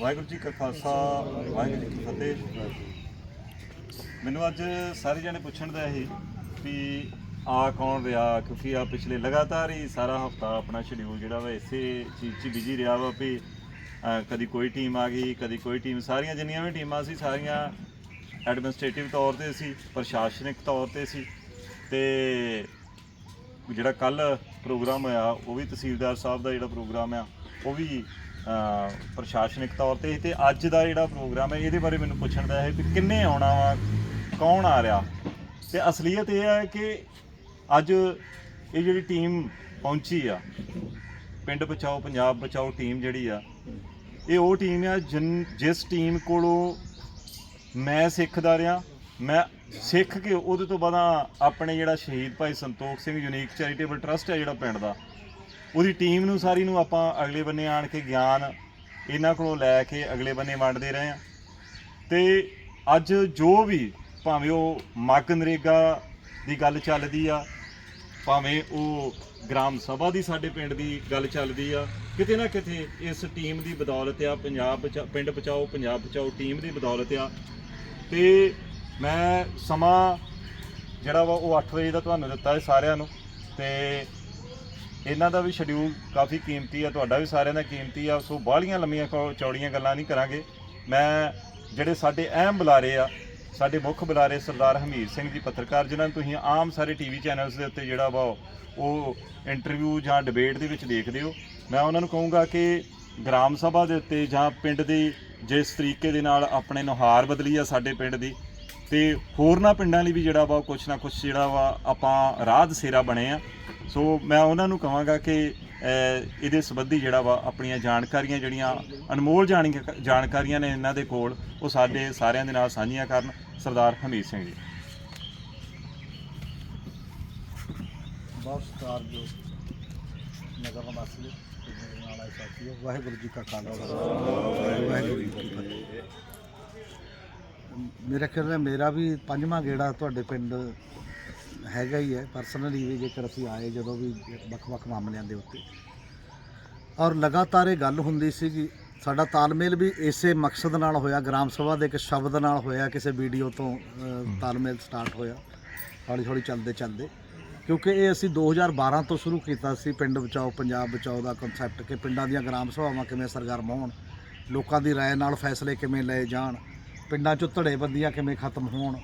ਵਾਹਿਗੁਰੂ ਜੀ ਕਾ ਖਾਲਸਾ, ਵਾਹਿਗੁਰੂ ਜੀ ਕੀ ਫਤਿਹ। ਮੈਨੂੰ ਅੱਜ ਸਾਰੇ ਜਣੇ ਪੁੱਛਣ ਦਾ ਇਹ ਵੀ ਆ ਕੌਣ ਰਿਹਾ, ਕਿਉਂਕਿ ਆ ਪਿਛਲੇ ਲਗਾਤਾਰ ਹੀ ਸਾਰਾ ਹਫਤਾ ਆਪਣਾ ਸ਼ਡਿਊਲ ਜਿਹੜਾ ਵਾ ਇਸੇ ਚੀਜ਼ 'ਚ ਬਿਜ਼ੀ ਰਿਹਾ ਵਾ ਵੀ ਕਦੀ ਕੋਈ ਟੀਮ ਆ ਗਈ, ਕਦੀ ਕੋਈ ਟੀਮ ਸਾਰੀਆਂ ਜਿੰਨੀਆਂ ਵੀ ਟੀਮਾਂ ਸੀ, ਸਾਰੀਆਂ ਐਡਮਿਨਿਸਟ੍ਰੇਟਿਵ ਤੌਰ ਤੇ ਸੀ, ਪ੍ਰਸ਼ਾਸਨਿਕ ਤੌਰ ਤੇ ਸੀ। ਤੇ ਜਿਹੜਾ ਕੱਲ ਪ੍ਰੋਗਰਾਮ ਹੋਇਆ, ਉਹ ਵੀ ਤਹਿਸੀਲਦਾਰ ਸਾਹਿਬ ਦਾ ਜਿਹੜਾ ਪ੍ਰੋਗਰਾਮ ਆ, ਉਹ ਵੀ ਪ੍ਰਸ਼ਾਸਨਿਕ ਤੌਰ ਤੇ ਸੀ ਤੇ ਅੱਜ ਦਾ ਜਿਹੜਾ ਪ੍ਰੋਗਰਾਮ ਹੈ, ਇਹਦੇ ਬਾਰੇ ਮੈਨੂੰ ਪੁੱਛਣ ਦਾ ਹੈ ਵੀ ਕਿੰਨੇ ਆਉਣਾ ਵਾ, ਕੌਣ ਆ ਰਿਹਾ? ਤੇ ਅਸਲੀਅਤ ਇਹ ਹੈ ਕਿ ਅੱਜ ਇਹ ਜਿਹੜੀ ਟੀਮ ਪਹੁੰਚੀ ਆ, ਪਿੰਡ ਬਚਾਓ, ਪੰਜਾਬ ਬਚਾਓ ਟੀਮ ਜਿਹੜੀ ਆ, ਇਹ ਉਹ ਟੀਮ ਆ ਜਿਨ, ਜਿਸ ਟੀਮ ਕੋਲੋਂ ਮੈਂ ਸਿੱਖਦਾ ਰਿਹਾ, ਮੈਂ ਸਿੱਖ ਕੇ ਉਹਦੇ ਤੋਂ ਬਾਅਦ ਆਪਣੇ ਜਿਹੜਾ Shaheed Bhai Santokh Singh unique charitable trust ਹੈ ਜਿਹੜਾ ਪਿੰਡ ਦਾ ਉਹਦੀ ਟੀਮ ਨੂੰ ਸਾਰੀ ਨੂੰ ਆਪਾਂ ਅਗਲੇ ਬੰਨੇ ਆਣ ਕੇ ਗਿਆਨ ਇਹਨਾਂ ਕੋਲੋਂ ਲੈ ਕੇ ਅਗਲੇ ਬੰਨੇ ਵੰਡਦੇ ਰਹੇ ਆ ਤੇ ਅੱਜ ਜੋ ਵੀ ਭਾਵੇਂ ਉਹ ਮੱਗ ਨਰੇਗਾ ਦੀ ਗੱਲ ਚੱਲਦੀ ਆ, ਭਾਵੇਂ ਉਹ ਗ੍ਰਾਮ ਸਭਾ ਦੀ ਸਾਡੇ ਪਿੰਡ ਦੀ ਗੱਲ ਚੱਲਦੀ ਆ, ਕਿਤੇ ਨਾ ਕਿਤੇ ਇਸ ਟੀਮ ਦੀ ਬਦੌਲਤ ਆ, ਪੰਜਾਬ ਬਚਾ- ਪਿੰਡ ਬਚਾਓ, ਪੰਜਾਬ ਬਚਾਓ ਟੀਮ ਦੀ ਬਦੌਲਤ ਆ। ਤੇ ਮੈਂ ਸਮਾਂ ਜਿਹੜਾ ਵਾ ਉਹ 8 ਵਜੇ ਦਾ ਤੁਹਾਨੂੰ ਦਿੱਤਾ ਹੈ ਸਾਰਿਆਂ ਨੂੰ। ਤੇ ਇਹਨਾਂ ਦਾ ਵੀ ਸ਼ਡਿਊਲ ਕਾਫੀ ਕੀਮਤੀ ਆ, ਤੁਹਾਡਾ ਵੀ ਸਾਰਿਆਂ ਦਾ ਕੀਮਤੀ ਆ, ਸੋ ਬਾਹਲੀਆਂ ਲੰਮੀਆਂ ਕੌ- ਚੌੜੀਆਂ ਗੱਲਾਂ ਨਹੀਂ ਕਰਾਂਗੇ। ਮੈਂ ਜਿਹੜੇ ਸਾਡੇ ਅਹਿਮ ਬੁਲਾਰੇ ਆ, ਸਾਡੇ ਮੁੱਖ ਬੁਲਾਰੇ ਸਰਦਾਰ ਹਮੀਰ ਸਿੰਘ ਜੀ ਪੱਤਰਕਾਰ, ਜਿਨ੍ਹਾਂ ਨੂੰ ਤੁਸੀਂ ਆਮ ਸਾਰੇ ਟੀਵੀ ਚੈਨਲਸ ਦੇ ਉੱਤੇ ਜਿਹੜਾ ਵਾ ਉਹ ਇੰਟਰਵਿਊ ਜਾਂ ਡਿਬੇਟ ਦੇ ਵਿੱਚ ਦੇਖਦੇ ਹੋ, ਮੈਂ ਉਹਨਾਂ ਨੂੰ ਕਹੂੰਗਾ ਕਿ ਗ੍ਰਾਮ ਸਭਾ ਦੇ ਉੱਤੇ ਜਾਂ ਪਿੰਡ ਦੀ ਜਿਸ ਤਰੀਕੇ ਦੇ ਨਾਲ ਆਪਣੇ ਨੁਹਾਰ ਬਦਲੀ ਆ ਸਾਡੇ ਪਿੰਡ ਦੀ ਤੇ ਹੋਰਨਾਂ ਪਿੰਡਾਂ ਲਈ ਵੀ ਜਿਹੜਾ ਵਾ, ਕੁਛ ਨਾ ਕੁਛ ਜਿਹੜਾ ਵਾ ਆਪਾਂ ਰਾਹ ਦਸੇਰਾ ਬਣੇ ਆ। ਸੋ ਮੈਂ ਉਹਨਾਂ ਨੂੰ ਕਹਾਂਗਾ ਕਿ ਇਹਦੇ ਸੰਬੰਧੀ ਜਿਹੜਾ ਵਾ, ਆਪਣੀਆਂ ਜਾਣਕਾਰੀਆਂ ਜਿਹੜੀਆਂ ਅਨਮੋਲ ਜਾਣੀਆਂ- ਜਾਣਕਾਰੀਆਂ ਨੇ ਇਹਨਾਂ ਦੇ ਕੋਲ, ਉਹ ਸਾਡੇ ਸਾਰਿਆਂ ਦੇ ਨਾਲ ਸਾਂਝੀਆਂ ਕਰਨ। ਸਰਦਾਰ ਹਮੀਰ ਸਿੰਘ ਜੀ। ਬਹੁਤ ਸਤਿਕਾਰ ਜੋ ਨਗਰ ਵਾਸੀ ਵਾਹਿਗੁਰੂ ਜੀ ਕਾ ਖਾਲਸਾ, ਵਾਹਿਗੁਰੂ ਜੀ ਕੀ ਫਤਿਹ। ਮੇਰਾ ਖਿਆਲ ਹੈ ਮੇਰਾ ਵੀ ਪੰਜਵਾਂ ਗੇੜਾ ਤੁਹਾਡੇ ਪਿੰਡ ਹੈਗਾ ਹੀ ਹੈ ਪਰਸਨਲੀ ਵੀ ਜੇਕਰ ਅਸੀਂ ਆਏ ਜਦੋਂ ਵੀ ਵੱਖ-ਵੱਖ ਮਾਮਲਿਆਂ ਦੇ ਉੱਤੇ ਔਰ ਲਗਾਤਾਰ ਇਹ ਗੱਲ ਹੁੰਦੀ ਸੀ ਕਿ ਸਾਡਾ ਤਾਲਮੇਲ ਵੀ ਇਸੇ ਮਕਸਦ ਨਾਲ ਹੋਇਆ ਗ੍ਰਾਮ ਸਭਾ ਦੇ ਇੱਕ ਸ਼ਬਦ ਨਾਲ ਹੋਇਆ ਕਿਸੇ ਵੀਡੀਓ ਤੋਂ ਅ, ਤਾਲਮੇਲ ਸਟਾਰਟ ਹੋਇਆ ਹੌਲੀ ਹੌਲੀ ਚੱਲਦੇ ਚੱਲਦੇ ਕਿਉਂਕਿ ਇਹ ਅਸੀਂ 2012 ਤੋਂ ਸ਼ੁਰੂ ਕੀਤਾ ਸੀ ਪਿੰਡ ਬਚਾਓ ਪੰਜਾਬ ਬਚਾਓ ਦਾ ਕਨਸੈਪਟ ਕਿ ਪਿੰਡਾਂ ਦੀਆਂ ਗ੍ਰਾਮ ਸਭਾਵਾਂ ਕਿਵੇਂ ਸਰਗਰਮ ਹੋਣ ਲੋਕਾਂ ਦੀ رائے ਨਾਲ ਫੈਸਲੇ ਕਿਵੇਂ ਲਏ ਜਾਣ ਪਿੰਡਾਂ 'ਚੋਂ ਧੜੇਬੰਦੀਆਂ ਕਿਵੇਂ ਖਤਮ ਹੋਣ?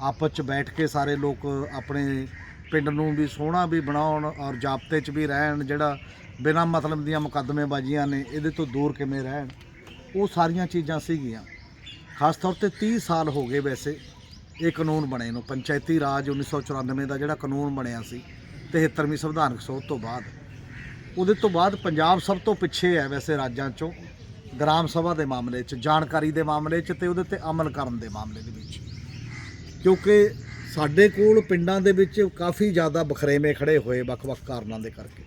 ਆਪਸ 'ਚ ਬੈਠ ਕੇ ਸਾਰੇ ਲੋਕ ਆਪਣੇ ਪਿੰਡ ਨੂੰ ਵੀ ਸੋਹਣਾ ਵੀ ਬਣਾਉਣ ਔਰ ਜਾਬਤੇ 'ਚ ਵੀ ਰਹਿਣ, ਜਿਹੜਾ ਬਿਨਾਂ ਮਤਲਬ ਦੀਆਂ ਮੁਕੱਦਮੇਬਾਜ਼ੀਆਂ ਨੇ, ਇਹਦੇ ਤੋਂ ਦੂਰ ਕਿਵੇਂ ਰਹਿਣ? ਉਹ ਸਾਰੀਆਂ ਚੀਜ਼ਾਂ ਸੀਗੀਆਂ। ਖਾਸ ਤੌਰ ਤੇ 30 ਸਾਲ ਹੋ ਗਏ ਵੈਸੇ, ਇਹ ਕਾਨੂੰਨ ਬਣੇ ਨੂੰ। ਪੰਚਾਇਤੀ ਰਾਜ 1994 ਦਾ ਜਿਹੜਾ ਕਾਨੂੰਨ ਬਣਿਆ ਸੀ 73ਵੀਂ ਸੰਵਿਧਾਨਕ ਸੋਧ ਤੋਂ ਬਾਅਦ। ਉਹਦੇ ਤੋਂ ਬਾਅਦ ਪੰਜਾਬ ਸਭ ਤੋਂ ਪਿੱਛੇ ਹੈ ਵੈਸੇ ਰਾਜਾਂ 'ਚੋਂ। ਗ੍ਰਾਮ ਸਭਾ ਦੇ ਮਾਮਲੇ 'ਚ, ਜਾਣਕਾਰੀ ਦੇ ਮਾਮਲੇ 'ਚ ਤੇ ਉਹਦੇ ਤੇ ਅਮਲ ਕਰਨ ਦੇ ਮਾਮਲੇ ਦੇ ਵਿੱਚ। ਕਿਉਂਕਿ ਸਾਡੇ ਕੋਲ ਪਿੰਡਾਂ ਦੇ ਵਿੱਚ ਕਾਫੀ ਜ਼ਿਆਦਾ ਬਖਰੇਵੇਂ ਖੜੇ ਹੋਏ ਵੱਖ-ਵੱਖ ਕਾਰਨਾਂ ਦੇ ਕਰਕੇ।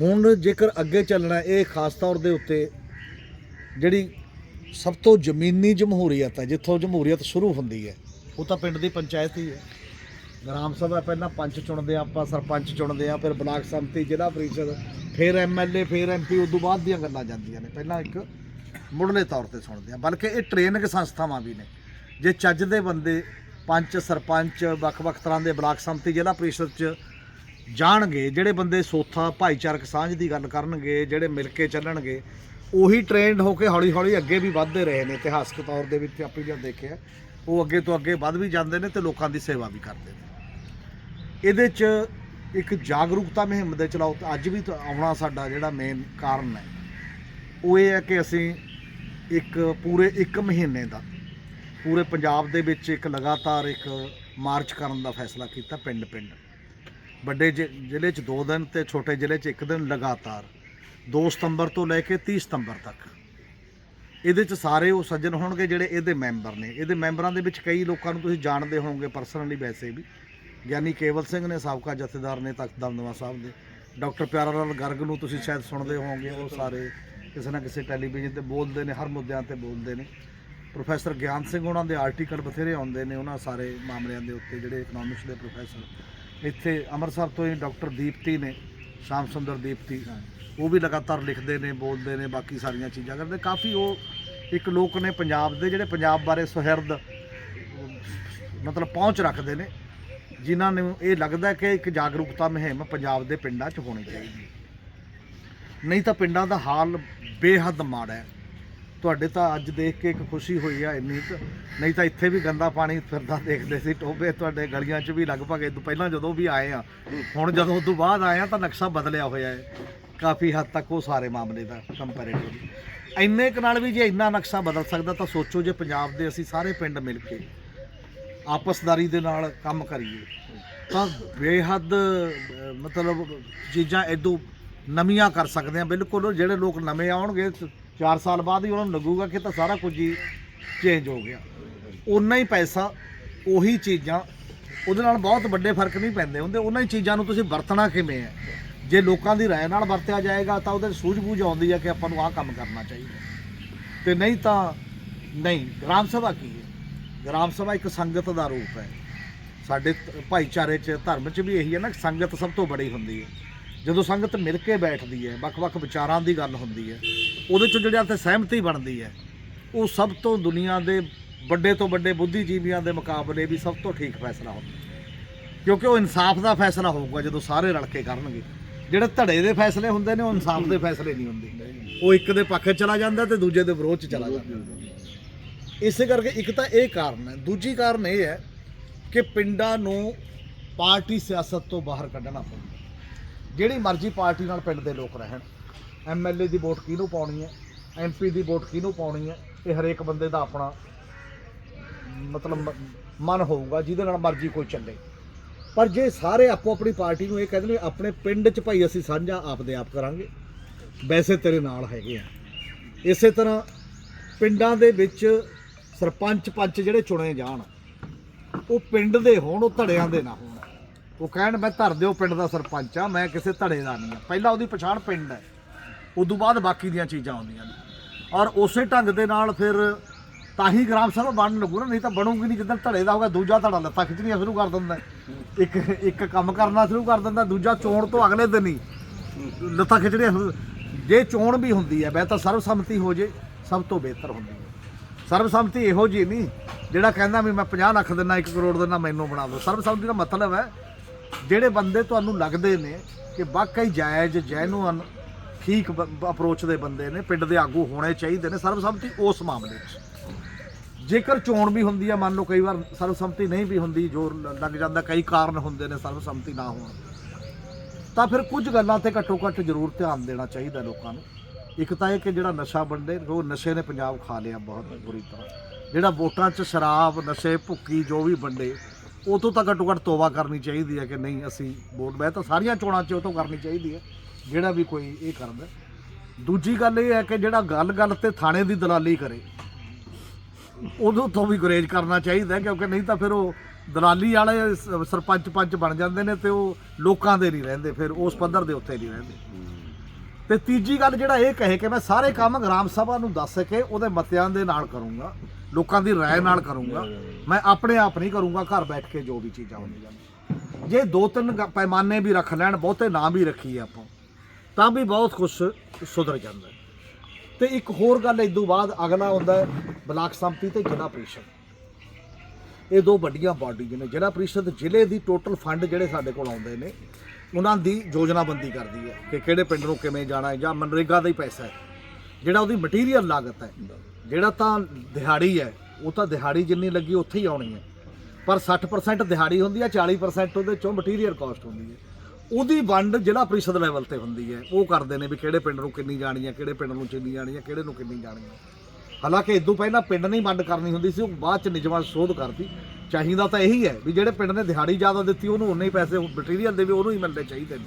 ਹੁਣ ਜੇਕਰ ਅੱਗੇ ਚੱਲਣਾ, ਇਹ ਖਾਸ ਤੌਰ ਦੇ ਉੱਤੇ ਜਿਹੜੀ ਸਭ ਤੋਂ ਜ਼ਮੀਨੀ ਜਮਹੂਰੀਅਤ ਹੈ, ਜਿੱਥੋਂ ਜਮਹੂਰੀਅਤ ਸ਼ੁਰੂ ਹੁੰਦੀ ਹੈ, ਉਹ ਤਾਂ ਪਿੰਡ ਦੀ ਪੰਚਾਇਤ ਹੀ ਹੈ। ਗ੍ਰਾਮ ਸਭਾ ਪਹਿਲਾਂ ਪੰਚ ਚੁਣਦੇ ਆ, ਆਪਾਂ ਸਰਪੰਚ ਚੁਣਦੇ ਆ, ਫਿਰ ਬਲਾਕ ਸੰਮਤੀ, ਜ਼ਿਲ੍ਹਾ ਪਰਿਸ਼ਦ, ਫਿਰ ਐਮਐਲਏ ਫਿਰ ਐਮਪੀ ਉਦੋਂ ਬਾਅਦ ਦੀਆਂ ਗੱਲਾਂ ਜਾਂਦੀਆਂ ਨੇ। ਪਹਿਲਾਂ ਇੱਕ ਮੁੱਢਲੇ ਤੌਰ ਤੇ ਸੁਣਦੇ ਆ, ਬਲਕਿ ਇਹ ਟ੍ਰੇਨਿੰਗ ਸੰਸਥਾਵਾਂ ਵੀ ਨੇ। ਜੇ ਚੱਜ ਦੇ ਬੰਦੇ ਪੰਚ, ਸਰਪੰਚ, ਵੱਖ-ਵੱਖ ਤਰ੍ਹਾਂ ਦੇ ਬਲਾਕ ਸੰਮਤੀ, ਜ਼ਿਲ੍ਹਾ ਪਰਿਸ਼ਦ ਚ ਜਾਣਗੇ, ਜਿਹੜੇ ਬੰਦੇ ਸੋਥਾ, ਭਾਈਚਾਰਕ ਸਾਂਝ ਦੀ ਗੱਲ ਕਰਨਗੇ, ਜਿਹੜੇ ਮਿਲ ਕੇ ਚੱਲਣਗੇ, ਉਹੀ ਟ੍ਰੇਨਡ ਹੋ ਕੇ ਹੌਲੀ-ਹੌਲੀ ਅੱਗੇ ਵੀ ਵੱਧਦੇ ਰਹੇ ਨੇ, ਇਤਿਹਾਸਕ ਤੌਰ ਦੇ ਵਿੱਚ ਆਪਾਂ ਜਦ ਦੇਖਿਆ, ਉਹ ਅੱਗੇ ਤੋਂ ਅੱਗੇ ਵੱਧ ਵੀ ਜਾਂਦੇ ਨੇ ਤੇ ਲੋਕਾਂ ਦੀ ਸੇਵਾ ਵੀ ਕਰਦੇ ਨੇ। ਇਹਦੇ 'ਚ ਇੱਕ ਜਾਗਰੂਕਤਾ ਮੁਹਿੰਮ ਦੇ ਚਲਾਓ ਤੇ ਅੱਜ ਵੀ ਆਉਣਾ ਸਾਡਾ ਜਿਹੜਾ ਮੇਨ ਕਾਰਨ ਹੈ। ਉਹ ਇਹ ਹੈ ਕਿ ਅਸੀਂ ਇੱਕ ਪੂਰੇ 1 ਮਹੀਨੇ ਦਾ ਪੂਰੇ ਪੰਜਾਬ ਦੇ ਵਿੱਚ ਇੱਕ ਲਗਾਤਾਰ ਇੱਕ ਮਾਰਚ ਕਰਨ ਦਾ ਫੈਸਲਾ ਕੀਤਾ ਪਿੰਡ ਪਿੰਡ ਵੱਡੇ ਜ਼ਿ- ਜ਼ਿਲ੍ਹੇ 'ਚ 2 ਦਿਨ ਤੇ ਛੋਟੇ ਜ਼ਿਲ੍ਹੇ 'ਚ 1 ਦਿਨ ਲਗਾਤਾਰ। 2 ਸਤੰਬਰ ਤੋਂ ਲੈ ਕੇ 30 ਸਤੰਬਰ ਤੱਕ। ਇਹਦੇ 'ਚ ਸਾਰੇ ਉਹ ਸੱਜਣ ਹੋਣਗੇ ਜਿਹੜੇ ਇਹਦੇ ਮੈਂਬਰ ਨੇ। ਇਹਦੇ ਮੈਂਬਰਾਂ ਦੇ ਵਿੱਚ ਕਈ ਲੋਕਾਂ ਨੂੰ ਤੁਸੀਂ ਜਾਣਦੇ ਹੋਵੋਗੇ ਪਰਸਨਲੀ ਵੈਸੇ ਵੀ। ਗਿਆਨੀ ਕੇਵਲ ਸਿੰਘ ਨੇ ਸਾਬਕਾ ਜਥੇਦਾਰ ਨੇ ਤਖਤ ਦਮਦਮਾ ਸਾਹਿਬ ਦੇ। ਡਾਕਟਰ ਪਿਆਰਾ ਲਾਲ ਗਰਗ ਨੂੰ ਤੁਸੀਂ ਸ਼ਾਇਦ ਸੁਣਦੇ ਹੋਵੋਗੇ, ਉਹ ਸਾਰੇ ਕਿਸੇ ਨਾ ਕਿਸੇ ਟੈਲੀਵਿਜ਼ਨ ਤੇ ਬੋਲਦੇ ਨੇ, ਹਰ ਮੁੱਦਿਆਂ ਤੇ ਬੋਲਦੇ ਨੇ। ਪ੍ਰੋਫੈਸਰ ਗਿਆਨ ਸਿੰਘ ਉਹਨਾਂ ਦੇ ਆਰਟੀਕਲ ਬਥੇਰੇ ਆਉਂਦੇ ਨੇ, ਉਹਨਾਂ ਸਾਰੇ ਮਾਮਲਿਆਂ ਦੇ ਉੱਤੇ ਜਿਹੜੇ ਇਕਨੋਮਿਕਸ ਦੇ ਪ੍ਰੋਫੈਸਰ। ਇੱਥੇ ਅੰਮ੍ਰਿਤਸਰ ਤੋਂ ਹੀ ਡਾਕਟਰ ਦੀਪਤੀ ਨੇ, ਸ਼ਾਮ ਸੁੰਦਰ ਦੀਪਤੀ। ਉਹ ਵੀ ਲਗਾਤਾਰ ਲਿਖਦੇ ਨੇ, ਬੋਲਦੇ ਨੇ, ਬਾਕੀ ਸਾਰੀਆਂ ਚੀਜ਼ਾਂ ਕਰਦੇ। ਕਾਫੀ ਉਹ ਇੱਕ ਲੋਕ ਨੇ ਪੰਜਾਬ ਦੇ, ਜਿਹੜੇ ਪੰਜਾਬ ਬਾਰੇ ਸੁਹਿਰਦ ਮਤਲਬ ਪਹੁੰਚ ਰੱਖਦੇ ਨੇ। ਜਿਨ੍ਹਾਂ ਨੂੰ ਇਹ ਲੱਗਦਾ ਕਿ ਇੱਕ ਜਾਗਰੂਕਤਾ ਮੁਹਿੰਮ ਪੰਜਾਬ ਦੇ ਪਿੰਡਾਂ 'ਚ ਹੋਣੀ ਚਾਹੀਦੀ ਨਹੀਂ ਤਾਂ ਪਿੰਡਾਂ ਦਾ ਹਾਲ ਬੇਹੱਦ ਮਾੜਾ ਹੈ। ਤੁਹਾਡੇ ਤਾਂ ਅੱਜ ਦੇਖ ਕੇ ਇੱਕ ਖੁਸ਼ੀ ਹੋਈ ਆ ਇੰਨੀ ਕੁ। ਨਹੀਂ ਤਾਂ ਇੱਥੇ ਵੀ ਗੰਦਾ ਪਾਣੀ ਫਿਰਦਾ ਦੇਖਦੇ ਸੀ ਟੋਬੇ ਤੁਹਾਡੇ ਗਲੀਆਂ 'ਚ ਵੀ ਲਗਭਗ ਇਹ ਤੋਂ ਪਹਿਲਾਂ ਜਦੋਂ ਵੀ ਆਏ ਆ, ਹੁਣ ਜਦੋਂ ਉਸ ਤੋਂ ਬਾਅਦ ਆਏ ਆ ਤਾਂ ਨਕਸ਼ਾ ਬਦਲਿਆ ਹੋਇਆ ਹੈ। ਕਾਫੀ ਹੱਦ ਤੱਕ ਉਹ ਸਾਰੇ ਮਾਮਲੇ ਦਾ ਕੰਪੈਰੀਟਿਵਲੀ ਇੰਨੇ ਕੁ ਨਾਲ ਵੀ ਜੇ ਇੰਨਾ ਨਕਸ਼ਾ ਬਦਲ ਸਕਦਾ ਤਾਂ ਸੋਚੋ ਜੇ ਪੰਜਾਬ ਦੇ ਅਸੀਂ ਸਾਰੇ ਪਿੰਡ ਮਿਲ ਕੇ ਆਪਸਦਾਰੀ ਦੇ ਨਾਲ ਕੰਮ ਕਰੀਏ। ਤਾਂ ਬੇਹੱਦ ਮਤਲਬ ਚੀਜ਼ਾਂ ਇਦੋਂ ਨਵੀਆਂ ਕਰ ਸਕਦੇ ਆ ਬਿਲਕੁਲ ਜਿਹੜੇ ਲੋਕ ਨਵੇਂ ਆਉਣਗੇ 4 ਸਾਲ ਬਾਅਦ ਹੀ ਉਹਨਾਂ ਨੂੰ ਲੱਗੂਗਾ ਕਿ ਤਾਂ ਸਾਰਾ ਕੁਝ ਹੀ ਚੇਂਜ ਹੋ ਗਿਆ। ਉਨਾ ਹੀ ਪੈਸਾ, ਉਹੀ ਚੀਜ਼ਾਂ, ਉਹਦੇ ਨਾਲ ਬਹੁਤ ਵੱਡੇ ਫ਼ਰਕ ਨਹੀਂ ਪੈਂਦੇ ਹੁੰਦੇ। ਉਹਨਾਂ ਹੀ ਚੀਜ਼ਾਂ ਨੂੰ ਤੁਸੀਂ ਵਰਤਣਾ ਕਿਵੇਂ ਹੈ? ਜੇ ਲੋਕਾਂ ਦੀ ਰਾਏ ਨਾਲ ਵਰਤਿਆ ਜਾਏਗਾ ਤਾਂ ਉਹਦੇ 'ਚ ਸੂਝ-ਬੂਝ ਆਉਂਦੀ ਹੈ ਕਿ ਆਪਾਂ ਨੂੰ ਆਹ ਕੰਮ ਕਰਨਾ ਚਾਹੀਦਾ। ਤੇ ਨਹੀਂ ਤਾਂ, ਨਹੀਂ, ਗ੍ਰਾਮ ਸਭਾ ਕੀ ਹੈ? ਗ੍ਰਾਮ ਸਭਾ ਇੱਕ ਸੰਗਤ ਦਾ ਰੂਪ ਹੈ। ਸਾਡੇ ਭਾਈਚਾਰੇ 'ਚ, ਧਰਮ 'ਚ ਵੀ ਇਹੀ ਹੈ ਨਾ ਸੰਗਤ ਸਭ ਤੋਂ ਬੜੀ ਹੁੰਦੀ ਹੈ। ਜਦੋਂ ਸੰਗਤ ਮਿਲ ਕੇ ਬੈਠਦੀ ਹੈ, ਵੱਖ-ਵੱਖ ਵਿਚਾਰਾਂ ਦੀ ਗੱਲ ਹੁੰਦੀ ਹੈ, ਉਹਦੇ 'ਚ ਜਿਹੜਾ ਤੇ ਸਹਿਮਤੀ ਬਣਦੀ ਹੈ, ਉਹ ਸਭ ਤੋਂ ਦੁਨੀਆ ਦੇ ਵੱਡੇ ਤੋਂ ਵੱਡੇ ਬੁੱਧੀਜੀਵੀਆਂ ਦੇ ਮੁਕਾਬਲੇ ਵੀ ਸਭ ਤੋਂ ਠੀਕ ਫੈਸਲਾ ਹੁੰਦਾ ਕਿਉਂਕਿ ਉਹ ਇਨਸਾਫ ਦਾ ਫੈਸਲਾ ਹੋਊਗਾ ਜਦੋਂ ਸਾਰੇ ਰਲ ਕੇ ਕਰਨਗੇ। ਜਿਹੜੇ ਧੜੇ ਦੇ ਫੈਸਲੇ ਹੁੰਦੇ ਨੇ, ਉਹ ਇਨਸਾਫ ਦੇ ਫੈਸਲੇ ਨਹੀਂ ਹੁੰਦੇ। ਉਹ ਇੱਕ ਦੇ ਪੱਖ ਚਲਾ ਜਾਂਦਾ ਤੇ ਦੂਜੇ ਦੇ ਵਿਰੋਧ 'ਚ ਚਲਾ ਜਾਂਦਾ। ਇਸੇ ਕਰਕੇ ਇੱਕ ਤਾਂ ਇਹ ਕਾਰਨ ਹੈ। ਦੂਜੀ ਕਾਰਨ ਇਹ ਹੈ ਕਿ ਪਿੰਡਾਂ ਨੂੰ ਪਾਰਟੀ ਸਿਆਸਤ ਤੋਂ ਬਾਹਰ ਕੱਢਣਾ ਪਊਗਾ। ਜਿਹੜੀ ਮਰਜ਼ੀ ਪਾਰਟੀ ਨਾਲ ਪਿੰਡ ਦੇ ਲੋਕ ਰਹਿਣ। ਐਮਐਲਏ ਦੀ ਵੋਟ ਕਿਹਨੂੰ ਪਾਉਣੀ ਹੈ? ਐਮਪੀ ਦੀ ਵੋਟ ਕਿਹਨੂੰ ਪਾਉਣੀ ਹੈ? ਇਹ ਹਰੇਕ ਬੰਦੇ ਦਾ ਆਪਣਾ ਮਤਲਬ ਮਨ ਹੋਊਗਾ, ਜਿਹਦੇ ਨਾਲ ਮਰਜ਼ੀ ਕੋਈ ਚੱਲੇ। ਪਰ ਜੇ ਸਾਰੇ ਆਪੋ ਆਪਣੀ ਪਾਰਟੀ ਨੂੰ ਇਹ ਕਹਿੰਦੇ ਨੇ ਆਪਣੇ ਪਿੰਡ 'ਚ ਭਾਈ ਅਸੀਂ ਸਾਂਝਾ ਆਪਦੇ ਆਪ ਕਰਾਂਗੇ, ਵੈਸੇ ਤੇਰੇ ਨਾਲ ਹੈਗੇ ਆ। ਇਸੇ ਤਰ੍ਹਾਂ ਪਿੰਡਾਂ ਦੇ ਵਿੱਚ ਸਰਪੰਚ ਪੰਚ ਜਿਹੜੇ ਚੁਣੇ ਜਾਣ, ਉਹ ਪਿੰਡ ਦੇ ਹੋਣ, ਉਹ ਧੜਿਆਂ ਦੇ ਨਾ ਹੋਣ। ਉਹ ਕਹਿਣ, ਮੈਂ ਧਰ ਦਿਓ ਪਿੰਡ ਦਾ ਸਰਪੰਚ ਆ, ਮੈਂ ਕਿਸੇ ਧੜੇ ਦਾ ਨਹੀਂ ਆ। ਪਹਿਲਾਂ ਉਹਦੀ ਪਛਾਣ ਪਿੰਡ ਹੈ। ਉਦੋਂ ਬਾਅਦ ਬਾਕੀ ਦੀਆਂ ਚੀਜ਼ਾਂ ਆਉਂਦੀਆਂ ਨੇ। ਔਰ ਉਸੇ ਢੰਗ ਦੇ ਨਾਲ ਫਿਰ ਤਾਂ ਹੀ ਗ੍ਰਾਮ ਸਭਾ ਬਣਨ ਲੱਗੂ ਨਾ, ਨਹੀਂ ਤਾਂ ਬਣੂਗੀ ਨਹੀਂ ਜਿੱਦਾਂ ਧੜੇ ਦਾ ਹੋਗਾ ਦੂਜਾ ਧੜਾ ਲੱਤਾਂ ਖਿੱਚਣੀਆਂ ਸ਼ੁਰੂ ਕਰ ਦਿੰਦਾ ਇੱਕ ਇੱਕ ਕੰਮ ਕਰਨਾ ਸ਼ੁਰੂ ਕਰ ਦਿੰਦਾ ਦੂਜਾ ਚੋਣ ਤੋਂ ਅਗਲੇ ਦਿਨ ਹੀ ਲੱਤਾਂ ਖਿੱਚਣੀਆਂ ਸ਼ੁਰੂ ਜੇ ਚੋਣ ਵੀ ਹੁੰਦੀ ਹੈ ਵੈ ਤਾਂ ਸਰਬਸੰਮਤੀ ਹੋ ਜੇ, ਸਭ ਤੋਂ ਬਿਹਤਰ ਹੁੰਦੀ ਹੈ। ਸਰਬਸੰਮਤੀ ਇਹੋ ਜੀ ਨਹੀਂ, ਜਿਹੜਾ ਕਹਿੰਦਾ ਵੀ ਮੈਂ 50 ਲੱਖ ਦਿੰਦਾ 1 ਕਰੋੜ ਦਿੰਦਾ, ਮੈਨੂੰ ਬਣਾ ਦਿਓ। ਸਰਬਸੰਮਤੀ ਦਾ ਮਤਲਬ ਹੈ, ਜਿਹੜੇ ਬੰਦੇ ਤੁਹਾਨੂੰ ਲੱਗਦੇ ਨੇ ਕਿ ਵਾਕਈ ਜਾਇਜ਼ ਜੈਨੂਅਨ ਠੀਕ ਅਪਰੋਚ ਦੇ ਬੰਦੇ ਨੇ, ਪਿੰਡ ਦੇ ਆਗੂ ਹੋਣੇ ਚਾਹੀਦੇ ਨੇ, ਸਰਬਸੰਮਤੀ ਉਸ ਮਾਮਲੇ 'ਚ ਜੇਕਰ ਚੋਣ ਵੀ ਹੁੰਦੀ ਹੈ ਮੰਨ ਲਓ ਕਈ ਵਾਰ ਸਰਬਸੰਮਤੀ ਨਹੀਂ ਵੀ ਹੁੰਦੀ ਜੋ ਲੱਗ ਜਾਂਦਾ, ਕਈ ਕਾਰਨ ਹੁੰਦੇ ਨੇ ਸਰਬਸੰਮਤੀ ਨਾ ਹੋਣ, ਤਾਂ ਫਿਰ ਕੁਝ ਗੱਲਾਂ ਤੇ ਘੱਟੋ ਘੱਟ ਜ਼ਰੂਰ ਧਿਆਨ ਦੇਣਾ ਚਾਹੀਦਾ ਲੋਕਾਂ ਨੂੰ। ਇੱਕ ਤਾਂ ਇਹ ਕਿ ਜਿਹੜਾ ਨਸ਼ਾ ਵੰਡੇ, ਉਹ ਨਸ਼ੇ ਨੇ ਪੰਜਾਬ ਖਾ ਲਿਆ ਬਹੁਤ ਬੁਰੀ ਤਰ੍ਹਾਂ। ਜਿਹੜਾ ਵੋਟਾਂ 'ਚ ਸ਼ਰਾਬ, ਨਸ਼ੇ, ਭੁੱਕੀ ਜੋ ਵੀ ਵੰਡੇ, ਉਹ ਤੋਂ ਤਾਂ ਘੱਟੋ ਘੱਟ ਤੋਬਾ ਕਰਨੀ ਚਾਹੀਦੀ ਹੈ ਕਿ ਨਹੀਂ ਅਸੀਂ ਵੋਟ, ਮੈਂ ਤਾਂ ਸਾਰੀਆਂ ਚੋਣਾਂ 'ਚ ਉਹ ਤੋਂ ਕਰਨੀ ਚਾਹੀਦੀ ਹੈ, ਜਿਹੜਾ ਵੀ ਕੋਈ ਇਹ ਕਰਦਾ। ਦੂਜੀ ਗੱਲ ਇਹ ਹੈ ਕਿ ਜਿਹੜਾ ਗੱਲ-ਗੱਲ ਤੇ ਥਾਣੇ ਦੀ ਦਲਾਲੀ ਕਰੇ ਉਦੋਂ ਤੋਂ ਵੀ ਗੁਰੇਜ ਕਰਨਾ ਚਾਹੀਦਾ, ਕਿਉਂਕਿ ਨਹੀਂ ਤਾਂ ਫਿਰ ਉਹ ਦਲਾਲੀ ਵਾਲੇ ਸਰਪੰਚ ਪੰਚ ਬਣ ਜਾਂਦੇ ਨੇ ਤੇ ਉਹ ਲੋਕਾਂ ਦੇ ਨਹੀਂ ਰਹਿੰਦੇ, ਫਿਰ ਉਸ ਪੱਧਰ ਦੇ ਉੱਤੇ ਨਹੀਂ ਰਹਿੰਦੇ। ਤੇ ਤੀਜੀ ਗੱਲ ਜਿਹੜਾ ਇਹ ਕਹੇ ਕਿ ਮੈਂ ਸਾਰੇ ਕੰਮ ਗ੍ਰਾਮ ਸਭਾ ਨੂੰ ਦੱਸ ਕੇ ਉਹਦੇ ਮਤਿਆਂ ਦੇ ਨਾਲ ਕਰੂੰਗਾ, ਲੋਕਾਂ ਦੀ ਰਾਏ ਨਾਲ ਕਰੂੰਗਾ, ਮੈਂ ਆਪਣੇ ਆਪ ਨਹੀਂ ਕਰੂੰਗਾ, ਘਰ ਬੈਠ ਕੇ ਜੋ ਵੀ ਚੀਜ਼ਾਂ ਹੁੰਦੀਆਂ ਨੇ। ਜੇ ਦੋ ਤਿੰਨ ਪੈਮਾਨੇ ਵੀ ਰੱਖ ਲੈਣ, ਬਹੁਤੇ ਨਾ ਵੀ ਰੱਖੀਏ ਆਪਾਂ, ਤਾਂ ਵੀ ਬਹੁਤ ਕੁਝ ਸੁਧਰ ਜਾਂਦਾ ਹੈ। ਤੇ ਇੱਕ ਹੋਰ ਗੱਲ ਇਸ ਤੋਂ ਬਾਅਦ ਅਗਲਾ ਹੁੰਦਾ ਬਲਾਕ ਸੰਮਤੀ ਤੇ ਜ਼ਿਲ੍ਹਾ ਪ੍ਰੀਸ਼ਦ। ਇਹ ਦੋ ਵੱਡੀਆਂ ਬਾਡੀਆਂ ਨੇ, ਜ਼ਿਲ੍ਹਾ ਪ੍ਰੀਸ਼ਦ ਜ਼ਿਲ੍ਹੇ ਦੀ ਟੋਟਲ ਫੰਡ ਜਿਹੜੇ ਸਾਡੇ ਕੋਲ ਆਉਂਦੇ ਨੇ, ਉਹਨਾਂ ਦੀ ਯੋਜਨਾਬੰਦੀ ਕਰਦੀ ਹੈ ਕਿ ਕਿਹੜੇ ਪਿੰਡ ਨੂੰ ਕਿਵੇਂ ਜਾਣਾ ਹੈ ਜਾਂ ਮਨਰੇਗਾ ਦਾ ਹੀ ਪੈਸਾ ਹੈ। ਜਿਹੜਾ ਉਹਦੀ ਮਟੀਰੀਅਲ ਲਾਗਤ ਹੈ, ਜਿਹੜਾ ਤਾਂ ਦਿਹਾੜੀ ਹੈ, ਉਹ ਤਾਂ ਦਿਹਾੜੀ ਜਿੰਨੀ ਲੱਗੀ ਉੱਥੇ ਹੀ ਆਉਣੀ ਹੈ। ਪਰ 60% ਦਿਹਾੜੀ ਹੁੰਦੀ ਹੈ 40% ਉਹਦੇ ਚੋਂ ਮਟੀਰੀਅਲ ਕਾਸਟ ਹੁੰਦੀ ਹੈ। ਉਹਦੀ ਵੰਡ ਜ਼ਿਲ੍ਹਾ ਪ੍ਰੀਸ਼ਦ ਲੈਵਲ ਤੇ ਹੁੰਦੀ ਹੈ। ਉਹ ਕਰਦੇ ਨੇ ਵੀ ਕਿਹੜੇ ਪਿੰਡ ਨੂੰ ਕਿੰਨੀ ਜਾਣੀ ਹੈ, ਕਿਹੜੇ ਪਿੰਡ ਨੂੰ ਕਿੰਨੀ ਜਾਣੀ ਹੈ, ਕਿਹੜੇ ਨੂੰ ਕਿੰਨੀ ਜਾਣੀ ਹੈ। ਹਾਲਾਂਕਿ ਇਦੋਂ ਪਹਿਲਾਂ ਪਿੰਡ ਨਹੀਂ ਵੰਡ ਕਰਨੀ ਹੁੰਦੀ ਸੀ, ਉਹ ਬਾਅਦ ਚ ਨਿਯਮਾਂ ਸੋਧ ਕਰਤੀ। ਚਾਹੀਦਾ ਤਾਂ ਇਹੀ ਹੈ ਵੀ ਜਿਹੜੇ ਪਿੰਡ ਨੇ ਦਿਹਾੜੀ ਜ਼ਿਆਦਾ ਦਿੱਤੀ, ਉਹਨੂੰ ਉਨੇ ਹੀ ਪੈਸੇ ਮਟੀਰੀਅਲ ਦੇ ਵੀ ਉਹਨੂੰ ਹੀ ਮਿਲਣੇ ਚਾਹੀਦੇ ਨੇ।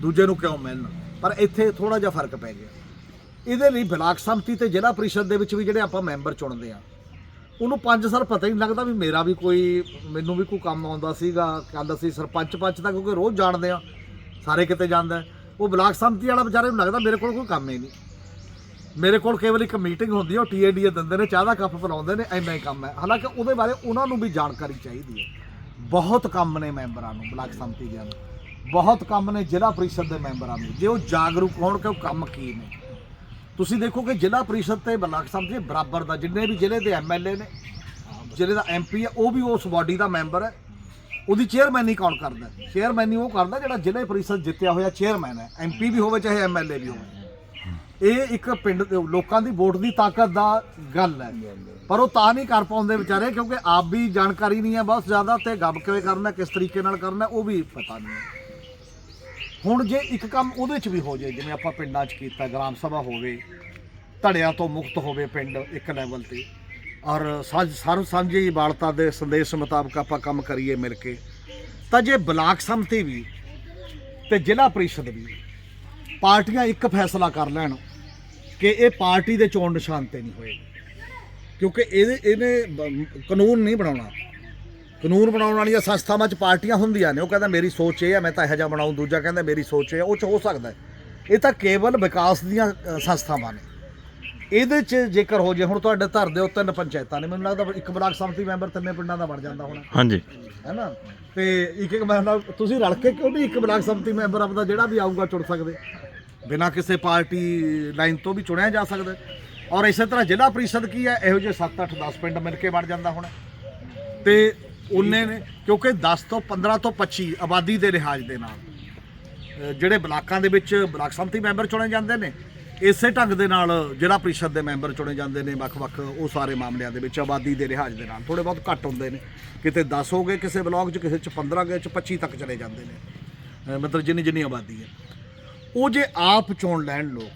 ਦੂਜੇ ਨੂੰ ਕਿਉਂ ਮਿਲਣ? ਪਰ ਇੱਥੇ ਥੋੜਾ ਜਿਹਾ ਫ਼ਰਕ ਪੈ ਗਿਆ। ਇਹਦੇ ਲਈ ਬਲਾਕ ਸੰਮਤੀ ਤੇ ਜ਼ਿਲ੍ਹਾ ਪ੍ਰੀਸ਼ਦ ਦੇ ਵਿੱਚ ਵੀ ਜਿਹੜੇ ਆਪਾਂ ਮੈਂਬਰ ਚੁਣਦੇ ਆ ਉਹਨੂੰ 5 ਸਾਲ ਪਤਾ ਹੀ ਨਹੀਂ ਲੱਗਦਾ ਵੀ ਮੇਰਾ ਵੀ ਕੋਈ, ਮੈਨੂੰ ਵੀ ਕੋਈ ਕੰਮ ਆਉਂਦਾ ਸੀਗਾ ਕੱਲ ਸੀ ਸਰਪੰਚ ਪੰਚ ਦਾ ਕਿਉਂਕਿ ਰੋਜ਼ ਜਾਣਦੇ ਆ ਸਾਰੇ ਕਿਤੇ ਜਾਂਦਾ ਉਹ ਬਲਾਕ ਸੰਮਤੀ ਵਾਲਾ ਵਿਚਾਰੇ ਨੂੰ ਲੱਗਦਾ ਮੇਰੇ ਕੋਲ ਕੋਈ ਕੰਮ ਹੀ ਨਹੀਂ। ਮੇਰੇ ਕੋਲ ਕੇਵਲ ਇੱਕ ਮੀਟਿੰਗ ਹੁੰਦੀ ਹੈ ਉਹ ਟੀਏਡੀਏ ਦਿੰਦੇ ਨੇ, ਚਾਹ ਦਾ ਕੱਪ ਪਿਲਾਉਂਦੇ ਨੇ, ਇੰਨਾ ਹੀ ਕੰਮ ਹੈ। ਹਾਲਾਂਕਿ ਉਹਦੇ ਬਾਰੇ ਉਹਨਾਂ ਨੂੰ ਵੀ ਜਾਣਕਾਰੀ ਚਾਹੀਦੀ ਹੈ। ਬਹੁਤ ਕੰਮ ਨੇ ਮੈਂਬਰਾਂ ਨੂੰ, ਬਲਾਕ ਸੰਮਤੀ ਦੇ ਨੂੰ। ਬਹੁਤ ਕੰਮ ਨੇ ਜ਼ਿਲ੍ਹਾ ਪਰਿਸ਼ਦ ਦੇ ਮੈਂਬਰਾਂ ਨੂੰ। ਜੇ ਉਹ ਜਾਗਰੂਕ ਹੋਣ ਕਿ ਉਹ ਕੰਮ ਕੀ ਨੇ? ਤੁਸੀਂ ਦੇਖੋ ਕਿ ਜ਼ਿਲ੍ਹਾ ਪਰਿਸ਼ਦ ਤੇ ਬਲਾਕ ਸਾਹਿਬ ਬਰਾਬਰ ਦਾ, ਜਿੰਨੇ ਵੀ ਜ਼ਿਲ੍ਹੇ ਦੇ ਐਮਐਲਏ ਨੇ, ਜ਼ਿਲ੍ਹੇ ਦਾ ਐਮਪੀ ਹੈ, ਉਹ ਵੀ ਉਸ ਬਾਡੀ ਦਾ ਮੈਂਬਰ ਹੈ। ਉਹਦੀ ਚੇਅਰਮੈਨ ਹੀ ਕੌਣ ਕਰਦਾ ਚੇਅਰਮੈਨ ਹੀ ਉਹ ਕਰਦਾ ਜਿਹੜਾ ਜ਼ਿਲ੍ਹੇ ਪਰਿਸ਼ਦ ਜਿੱਤਿਆ ਹੋਇਆ ਚੇਅਰਮੈਨ ਹੈ। ਐਮਪੀ ਵੀ ਹੋਵੇ, ਚਾਹੇ ਐਮਐਲਏ ਵੀ ਹੋਵੇ। ਇਹ ਇੱਕ ਪਿੰਡ ਦੇ ਲੋਕਾਂ ਦੀ ਵੋਟ ਦੀ ਤਾਕਤ ਦਾ ਗੱਲ ਹੈ। ਪਰ ਉਹ ਤਾਂ ਨਹੀਂ ਕਰ ਪਾਉਂਦੇ ਵਿਚਾਰੇ, ਕਿਉਂਕਿ ਆਪ ਵੀ ਜਾਣਕਾਰੀ ਨਹੀਂ ਹੈ ਬਹੁਤ ਜ਼ਿਆਦਾ ਤੇ ਗੱਬ ਕਿਵੇਂ ਕਰਨਾ, ਕਿਸ ਤਰੀਕੇ ਨਾਲ ਕਰਨਾ, ਉਹ ਵੀ ਪਤਾ ਨਹੀਂ ਹੈ। ਹੁਣ ਜੇ ਇੱਕ ਕੰਮ ਉਹਦੇ 'ਚ ਵੀ ਹੋ ਜਾਏ, ਜਿਵੇਂ ਆਪਾਂ ਪਿੰਡਾਂ 'ਚ ਕੀਤਾ, ਗ੍ਰਾਮ ਸਭਾ ਹੋਵੇ, ਧੜਿਆਂ ਤੋਂ ਮੁਕਤ ਹੋਵੇ ਪਿੰਡ ਇੱਕ ਲੈਵਲ ਤੇ, ਔਰ ਸਾਂਝ ਸਰਵ ਸਾਂਝੀ ਬਾਲਤਾ ਦੇ ਸੰਦੇਸ਼ ਮੁਤਾਬਕ ਆਪਾਂ ਕੰਮ ਕਰੀਏ ਮਿਲ ਕੇ, ਤਾਂ ਜੇ ਬਲਾਕ ਸੰਮਤੀ ਵੀ ਤੇ ਜ਼ਿਲ੍ਹਾ ਪਰਿਸ਼ਦ ਵੀ ਪਾਰਟੀਆਂ ਇੱਕ ਫੈਸਲਾ ਕਰ ਲੈਣ ਕਿ ਇਹ ਪਾਰਟੀ ਦੇ ਚੋਣ ਨਿਸ਼ਾਨ ਤੇ ਨਹੀਂ ਹੋਏਗਾ ਕਿਉਂਕਿ ਇਹਦੇ, ਇਹਨੇ ਕਾਨੂੰਨ ਨਹੀਂ ਬਣਾਉਣਾ। ਕਾਨੂੰਨ ਬਣਾਉਣ ਵਾਲੀਆਂ ਸੰਸਥਾਵਾਂ 'ਚ ਪਾਰਟੀਆਂ ਹੁੰਦੀਆਂ ਨੇ। ਉਹ ਕਹਿੰਦਾ, ਮੇਰੀ ਸੋਚ ਇਹ ਹੈ ਮੈਂ ਤਾਂ ਇਹੋ ਜਿਹਾ ਬਣਾਉਂ। ਦੂਜਾ ਕਹਿੰਦਾ, ਮੇਰੀ ਸੋਚ ਇਹ ਹੈ ਉਹ 'ਚ ਹੋ ਸਕਦਾ ਇਹ ਤਾਂ ਕੇਵਲ ਵਿਕਾਸ ਦੀਆਂ ਸੰਸਥਾਵਾਂ ਨੇ। ਇਹਦੇ 'ਚ ਜੇਕਰ ਹੋ ਜੇ ਹੁਣ ਤੁਹਾਡੇ ਧਰ ਦੇ ਤਿੰਨ ਪੰਚਾਇਤਾਂ ਨੇ ਮੈਨੂੰ ਲੱਗਦਾ ਇੱਕ ਬਲਾਕ ਸੰਮਤੀ ਮੈਂਬਰ ਤਿੰਨੇ ਪਿੰਡਾਂ ਦਾ ਬਣ ਜਾਂਦਾ ਹੋਣਾ। ਹਾਂਜੀ। ਹੈਨਾ? ਤੇ ਇੱਕ ਇੱਕ ਮੈਂਬਰ ਤੁਸੀਂ ਰਲ ਕੇ ਕਿਉਂ ਨਹੀਂ ਇੱਕ ਬਲਾਕ ਸੰਮਤੀ ਮੈਂਬਰ ਆਪਦਾ ਜਿਹੜਾ ਵੀ ਆਊਗਾ ਚੁਣ ਸਕਦੇ? ਬਿਨਾਂ ਕਿਸੇ ਪਾਰਟੀ ਲਾਈਨ ਤੋਂ ਵੀ ਚੁਣਿਆ ਜਾ ਸਕਦਾ। ਹੈ। ਔਰ ਇਸੇ ਤਰ੍ਹਾਂ ਜ਼ਿਲ੍ਹਾ ਪਰਿਸ਼ਦ ਕੀ ਹੈ? ਇਹੋ ਜਿਹੇ 7 8 10 ਪਿੰਡ ਮਿਲ ਕੇ ਬਣ ਜਾਂਦਾ ਹੁਣ। ਤੇ ਉਹਨੇ ਨੇ ਕਿਉਂਕਿ 10 ਤੋਂ 15 ਤੋਂ 25 ਆਬਾਦੀ ਦੇ ਲਿਹਾਜ਼ ਦੇ ਨਾਲ ਜਿਹੜੇ ਬਲਾਕਾਂ ਦੇ ਵਿੱਚ ਬਲਾਕ ਸੰਮਤੀ ਮੈਂਬਰ ਚੁਣੇ ਜਾਂਦੇ ਨੇ ਇਸੇ ਢੰਗ ਦੇ ਨਾਲ ਜ਼ਿਲ੍ਹਾ ਪਰਿਸ਼ਦ ਦੇ ਮੈਂਬਰ ਚੁਣੇ ਜਾਂਦੇ ਨੇ ਵੱਖ-ਵੱਖ, ਉਹ ਸਾਰੇ ਮਾਮਲਿਆਂ ਦੇ ਵਿੱਚ ਆਬਾਦੀ ਦੇ ਲਿਹਾਜ਼ ਦੇ ਨਾਲ ਥੋੜੇ ਬਹੁਤ ਘੱਟ ਹੁੰਦੇ ਨੇ। ਕਿਤੇ 10 ਹੋ ਗਏ ਕਿਸੇ ਬਲਾਕ 'ਚ, ਕਿਸੇ 'ਚ 15 ਗਏ, 'ਚ 25 ਤੱਕ ਚਲੇ ਜਾਂਦੇ ਨੇ। ਮਤਲਬ ਜਿੰਨੀ ਜਿੰਨੀ ਆਬਾਦੀ ਹੈ। ਉਹ ਜੇ ਆਪ ਚੋਣ ਲੈਣ ਲੋਕ,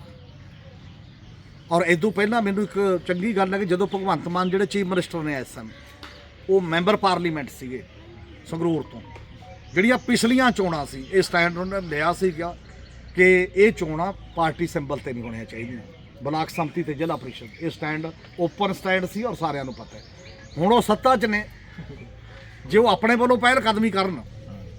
ਔਰ ਇਦੋਂ ਪਹਿਲਾਂ ਮੈਨੂੰ ਇੱਕ ਚੰਗੀ ਗੱਲ ਹੈ ਕਿ ਜਦੋਂ ਭਗਵੰਤ ਮਾਨ ਜਿਹੜੇ ਚੀਫ ਮਿਨਿਸਟਰ ਨੇ ਇਸ ਸਮੇਂ, ਉਹ ਮੈਂਬਰ ਪਾਰਲੀਮੈਂਟ ਸੀਗੇ ਸੰਗਰੂਰ ਤੋਂ, ਜਿਹੜੀਆਂ ਪਿਛਲੀਆਂ ਚੋਣਾਂ ਸੀ, ਇਹ ਸਟੈਂਡ ਉਹਨਾਂ ਨੇ ਲਿਆ ਸੀ ਕਿ ਕਿ ਇਹ ਚੋਣਾਂ ਪਾਰਟੀ ਸਿੰਬਲ ਤੇ ਨਹੀਂ ਹੋਣੀਆਂ ਚਾਹੀਦੀਆਂ। ਬਲਾਕ ਸੰਮਤੀ ਤੇ ਜ਼ਿਲ੍ਹਾ ਪਰਿਸ਼ਦ, ਇਹ ਸਟੈਂਡ ਓਪਨ ਸਟੈਂਡ ਸੀ ਔਰ ਸਾਰਿਆਂ ਨੂੰ ਪਤਾ ਹੈ। ਹੁਣ ਉਹ ਸੱਤਾ 'ਚ ਨੇ। ਜੇ ਉਹ ਆਪਣੇ ਵੱਲੋਂ ਪਹਿਲ ਕਦਮੀ ਕਰਨ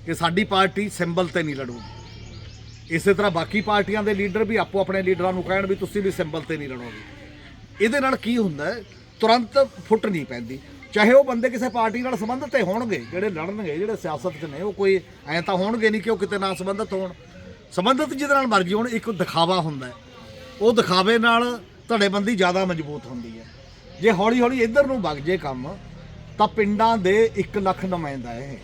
ਕਿ ਸਾਡੀ ਪਾਰਟੀ ਸਿੰਬਲ ਤੇ ਨਹੀਂ ਲੜੂਗੀ। ਇਸੇ ਤਰ੍ਹਾਂ ਬਾਕੀ ਪਾਰਟੀਆਂ ਦੇ ਲੀਡਰ ਵੀ ਆਪੋ ਆਪਣੇ ਲੀਡਰਾਂ ਨੂੰ ਕਹਿਣ ਵੀ ਤੁਸੀਂ ਵੀ ਸਿੰਬਲ ਤੇ ਨਹੀਂ ਲੜੋਗੇ। ਇਹਦੇ ਨਾਲ ਕੀ ਹੁੰਦਾ ਤੁਰੰਤ ਫੁੱਟ ਨਹੀਂ ਪੈਂਦੀ। ਚਾਹੇ ਉਹ ਬੰਦੇ ਕਿਸੇ ਪਾਰਟੀ ਨਾਲ ਸੰਬੰਧਿਤ ਹੋਣਗੇ, ਜਿਹੜੇ ਲੜਨਗੇ, ਜਿਹੜੇ ਸਿਆਸਤ 'ਚ ਨੇ, ਉਹ ਕੋਈ ਐਂ ਤਾਂ ਹੋਣਗੇ ਨਹੀਂ ਕਿ ਉਹ ਕਿਤੇ ਨਾਲ ਸੰਬੰਧਿਤ ਹੋਣ। ਸੰਬੰਧਿਤ ਜਿਹਦੇ ਨਾਲ ਮਰਜ਼ੀ ਹੋਣ, ਇੱਕ ਦਿਖਾਵਾ ਹੁੰਦਾ ਹੈ। ਉਹ ਦਿਖਾਵੇ ਨਾਲ ਧੜੇਬੰਦੀ ਜ਼ਿਆਦਾ ਮਜ਼ਬੂਤ ਹੁੰਦੀ ਹੈ। ਜੇ ਹੌਲੀ ਹੌਲੀ ਇੱਧਰ ਨੂੰ ਵਗ ਜੇ ਕੰਮ, ਤਾਂ ਪਿੰਡਾਂ ਦੇ 1 ਲੱਖ ਨੁਮਾਇੰਦਾ ਹੈ ਇਹ।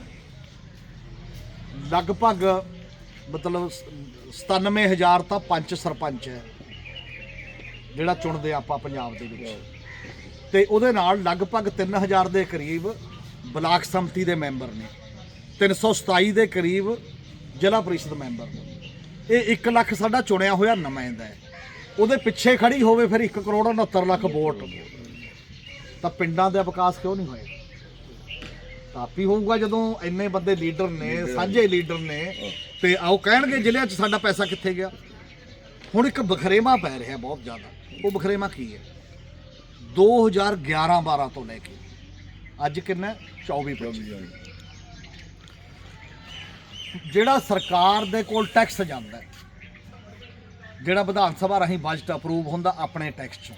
ਲਗਭਗ ਮਤਲਬ 97000 ਤਾਂ ਪੰਚ ਸਰਪੰਚ ਹੈ, ਜਿਹੜਾ ਚੁਣਦੇ ਆਪਾਂ ਪੰਜਾਬ ਦੇ ਵਿੱਚ। ਤੇ ਉਹਦੇ ਨਾਲ ਲਗਭਗ 3000 ਦੇ ਕਰੀਬ ਬਲਾਕ ਸੰਮਤੀ ਦੇ ਮੈਂਬਰ ਨੇ। 327 ਦੇ ਕਰੀਬ ਜ਼ਿਲ੍ਹਾ ਪਰਿਸ਼ਦ ਮੈਂਬਰ ਨੇ। ਇਹ 1 ਲੱਖ ਸਾਡਾ ਚੁਣਿਆ ਹੋਇਆ ਨੁਮਾਇੰਦਾ ਹੈ। ਉਹਦੇ ਪਿੱਛੇ ਖੜੀ ਹੋਵੇ ਫਿਰ 1 ਕਰੋੜ 69 ਲੱਖ ਵੋਟ। ਤਾਂ ਪਿੰਡਾਂ ਦਾ ਵਿਕਾਸ ਕਿਉਂ ਨਹੀਂ ਹੋਇਆ ਤਾਂ ਆਪੀ ਹੋਊਗਾ ਜਦੋਂ ਇੰਨੇ ਬੰਦੇ ਲੀਡਰ ਨੇ ਸਾਂਝੇ ਲੀਡਰ ਨੇ ਤੇ ਆਓ ਕਹਿਣਗੇ ਜ਼ਿਲ੍ਹਿਆਂ 'ਚ ਸਾਡਾ ਪੈਸਾ ਕਿੱਥੇ ਗਿਆ? ਹੁਣ ਇੱਕ ਬਖਰੇਵਾ ਪੈ ਰਿਹਾ ਬਹੁਤ ਜ਼ਿਆਦਾ। ਉਹ ਬਖਰੇਵਾ ਕੀ ਹੈ? 2011 12 ਤੋਂ ਲੈ ਕੇ। ਅੱਜ ਕਿੰਨਾ? ਹੈ? 24 25 ਜਿਹੜਾ ਸਰਕਾਰ ਦੇ ਕੋਲ ਟੈਕਸ ਜਾਂਦਾ ਜਿਹੜਾ ਵਿਧਾਨ ਸਭਾ ਰਾਹੀਂ ਬਜਟ ਅਪਰੂਵ ਹੁੰਦਾ ਆਪਣੇ ਟੈਕਸ ਚੋਂ।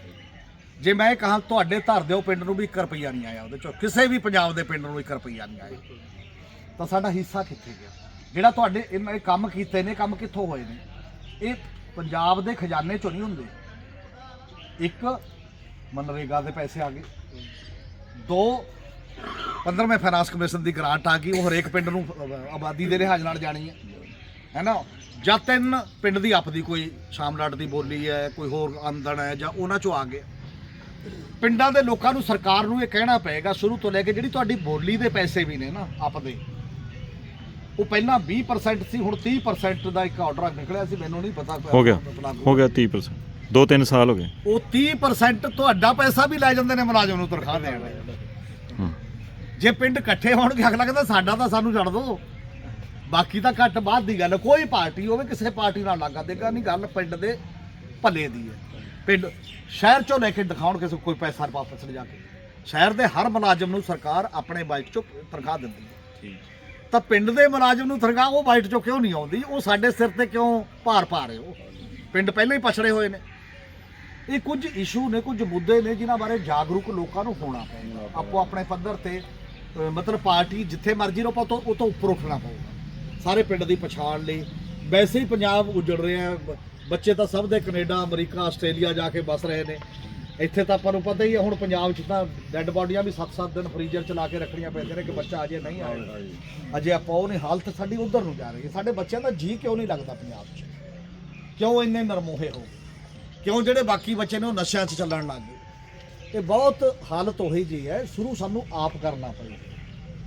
ਜੇ ਮੈਂ ਇਹ ਕਹਾਂ, ਤੁਹਾਡੇ ਧਰ ਦਿਓ ਪਿੰਡ ਨੂੰ ਵੀ 1 ਰੁਪਈਆ ਨਹੀਂ ਆਇਆ ਉਹਦੇ ਚੋਂ, ਕਿਸੇ ਵੀ ਪੰਜਾਬ ਦੇ ਪਿੰਡ ਨੂੰ 1 ਰੁਪਈਆ ਨਹੀਂ ਆਇਆ। ਤਾਂ ਸਾਡਾ ਹਿੱਸਾ ਕਿੱਥੇ ਗਿਆ? ਜਿਹੜਾ ਤੁਹਾਡੇ ਇਹਨਾਂ ਇਹ ਕੰਮ ਕੀਤੇ ਨੇ, ਕੰਮ ਕਿੱਥੋਂ ਹੋਏ ਨੇ? ਇਹ ਪੰਜਾਬ ਦੇ ਖਜ਼ਾਨੇ ਚੋਂ ਨਹੀਂ ਹੁੰਦੇ। ਇੱਕ, ਮਨਰੇਗਾ ਦੇ ਪੈਸੇ ਆ ਗਏ। ਦੋ 15ਵੇਂ ਫਾਈਨਾਂਸ ਕਮਿਸ਼ਨ ਦੀ ਗ੍ਰਾਂਟ ਆ ਗਈ ਉਹ ਹਰੇਕ ਪਿੰਡ ਨੂੰ ਆਬਾਦੀ ਦੇ ਲਿਹਾਜ਼ ਨਾਲ ਜਾਣੀ ਹੈ। ਹੈਨਾ? ਜਾਂ ਤਿੰਨ ਪਿੰਡ ਦੀ ਆਪਦੀ ਕੋਈ ਸ਼ਾਮਲਾਟ ਦੀ ਬੋਲੀ ਹੈ ਕੋਈ ਹੋਰ ਆਮਦਨ ਹੈ ਜਾਂ ਉਹਨਾਂ ਚੋਂ ਆ ਗਏ ਪਿੰਡਾਂ ਦੇ ਲੋਕਾਂ ਨੂੰ ਸਰਕਾਰ ਨੂੰ ਇਹ ਕਹਿਣਾ ਪਏਗਾ ਸ਼ੁਰੂ ਤੋਂ ਲੈ ਕੇ ਜਿਹੜੀ ਤੁਹਾਡੀ ਬੋਲੀ ਦੇ ਪੈਸੇ ਵੀ ਨੇ ਨਾ ਆਪਦੇ ਉਹ ਪਹਿਲਾਂ 20% ਸੀ ਹੁਣ 30% ਦਾ ਇੱਕ ਆਰਡਰ ਨਿਕਲਿਆ ਸੀ ਮੈਨੂੰ ਨਹੀਂ ਪਤਾ ਹੋ ਗਿਆ ਹੋ ਗਿਆ 30% ਦੋ ਤਿੰਨ ਸਾਲ ਹੋ ਗਏ। ਉਹ 30% ਤੁਹਾਡਾ ਪੈਸਾ ਵੀ ਲੈ ਜਾਂਦੇ ਨੇ ਮੁਲਾਜ਼ਮ ਨੂੰ ਤਨਖਾਹ ਦੇਣ। ਜੇ ਪਿੰਡ ਇਕੱਠੇ ਹੋਣਗੇ ਅਗਲਾ ਕਹਿੰਦਾ ਸਾਡਾ ਤਾਂ ਸਾਨੂੰ ਛੱਡ ਦਿਓ ਬਾਕੀ ਤਾਂ ਘੱਟ ਬਾਅਦ ਦੀ ਗੱਲ ਕੋਈ ਪਾਰਟੀ ਹੋਵੇ ਕਿਸੇ ਪਾਰਟੀ ਨਾਲ ਲੱਗਾ ਦੇਗਾ ਨਹੀਂ ਗੱਲ ਪਿੰਡ ਦੇ ਭਲੇ ਦੀ ਹੈ। ਪਿੰਡ ਸ਼ਹਿਰ ਚੋਂ ਲੈ ਕੇ ਦਿਖਾਉਣ ਕਿਸੇ ਕੋਈ ਪੈਸਾ ਵਾਪਸ ਲਿਜਾ ਕੇ। ਸ਼ਹਿਰ ਦੇ ਹਰ ਮੁਲਾਜ਼ਮ ਨੂੰ ਸਰਕਾਰ ਆਪਣੇ ਬਾਈਕ ਚੋਂ ਤਨਖਾਹ ਦਿੰਦੀ ਹੈ। ਤਾਂ ਪਿੰਡ ਦੇ ਮੁਲਾਜ਼ਮ ਨੂੰ ਤਨਖਾਹ ਉਹ ਬਾਈਟ ਚੋਂ ਕਿਉਂ ਨਹੀਂ ਆਉਂਦੀ? ਉਹ ਸਾਡੇ ਸਿਰ ਤੇ ਕਿਉਂ ਭਾਰ ਪਾ ਰਹੇ ਹੋ? ਪਿੰਡ ਪਹਿਲਾਂ ਹੀ ਪਛੜੇ ਹੋਏ ਨੇ। ਇਹ ਕੁਝ ਇਸ਼ੂ ਨੇ ਕੁਝ ਮੁੱਦੇ ਨੇ ਜਿਨ੍ਹਾਂ ਬਾਰੇ ਜਾਗਰੂਕ ਲੋਕਾਂ ਨੂੰ ਹੋਣਾ ਪਏਗਾ ਆਪੋ ਆਪਣੇ ਪੱਧਰ ਤੇ ਮਤਲਬ ਪਾਰਟੀ ਜਿੱਥੇ ਮਰਜ਼ੀ ਪਰ ਉਹ ਤੋਂ ਉਹ ਤੋਂ ਉੱਪਰ ਉੱਠਣਾ ਪਊਗਾ। ਸਾਰੇ ਪਿੰਡ ਦੀ ਪਛਾਣ ਲਈ। ਵੈਸੇ ਹੀ ਪੰਜਾਬ ਉਜੜ ਰਿਹਾ ਬੱਚੇ ਤਾਂ ਸਭ ਦੇ ਕੈਨੇਡਾ ਅਮਰੀਕਾ ਆਸਟ੍ਰੇਲੀਆ ਜਾ ਕੇ ਬਸ ਰਹੇ ਨੇ। ਇੱਥੇ ਤਾਂ ਆਪਾਂ ਨੂੰ ਪਤਾ ਹੀ ਹੈ ਹੁਣ ਪੰਜਾਬ 'ਚ ਤਾਂ ਡੈੱਡ ਬਾਡੀਆਂ ਵੀ 7-7 ਦਿਨ ਫਰੀਜ਼ਰ 'ਚ ਲਾ ਕੇ ਰੱਖਣੀਆਂ ਪੈਂਦੀਆਂ ਨੇ ਕਿ ਬੱਚਾ ਅਜੇ ਨਹੀਂ ਆਇਆ। ਅਜੇ ਆਪਾਂ ਉਹ ਨਹੀਂ ਹਾਲਤ ਸਾਡੀ ਉਧਰ ਨੂੰ ਜਾ ਰਹੀ ਹੈ। ਸਾਡੇ ਬੱਚਿਆਂ ਦਾ ਜੀ ਕਿਉਂ ਨਹੀਂ ਲੱਗਦਾ ਪੰਜਾਬ 'ਚ? ਕਿਉਂ ਇੰਨੇ ਨਰਮੋਹੇ ਹੋ ਕਿਉਂ ਜਿਹੜੇ ਬਾਕੀ ਬੱਚੇ ਨੇ ਉਹ ਨਸ਼ਿਆਂ 'ਚ ਚੱਲਣ ਲੱਗ ਗਏ? ਇਹ ਬਹੁਤ ਹਾਲਤ ਉਹੀ ਜੀ ਹੈ, ਸ਼ੁਰੂ ਸਾਨੂੰ ਆਪ ਕਰਨਾ ਪਏਗਾ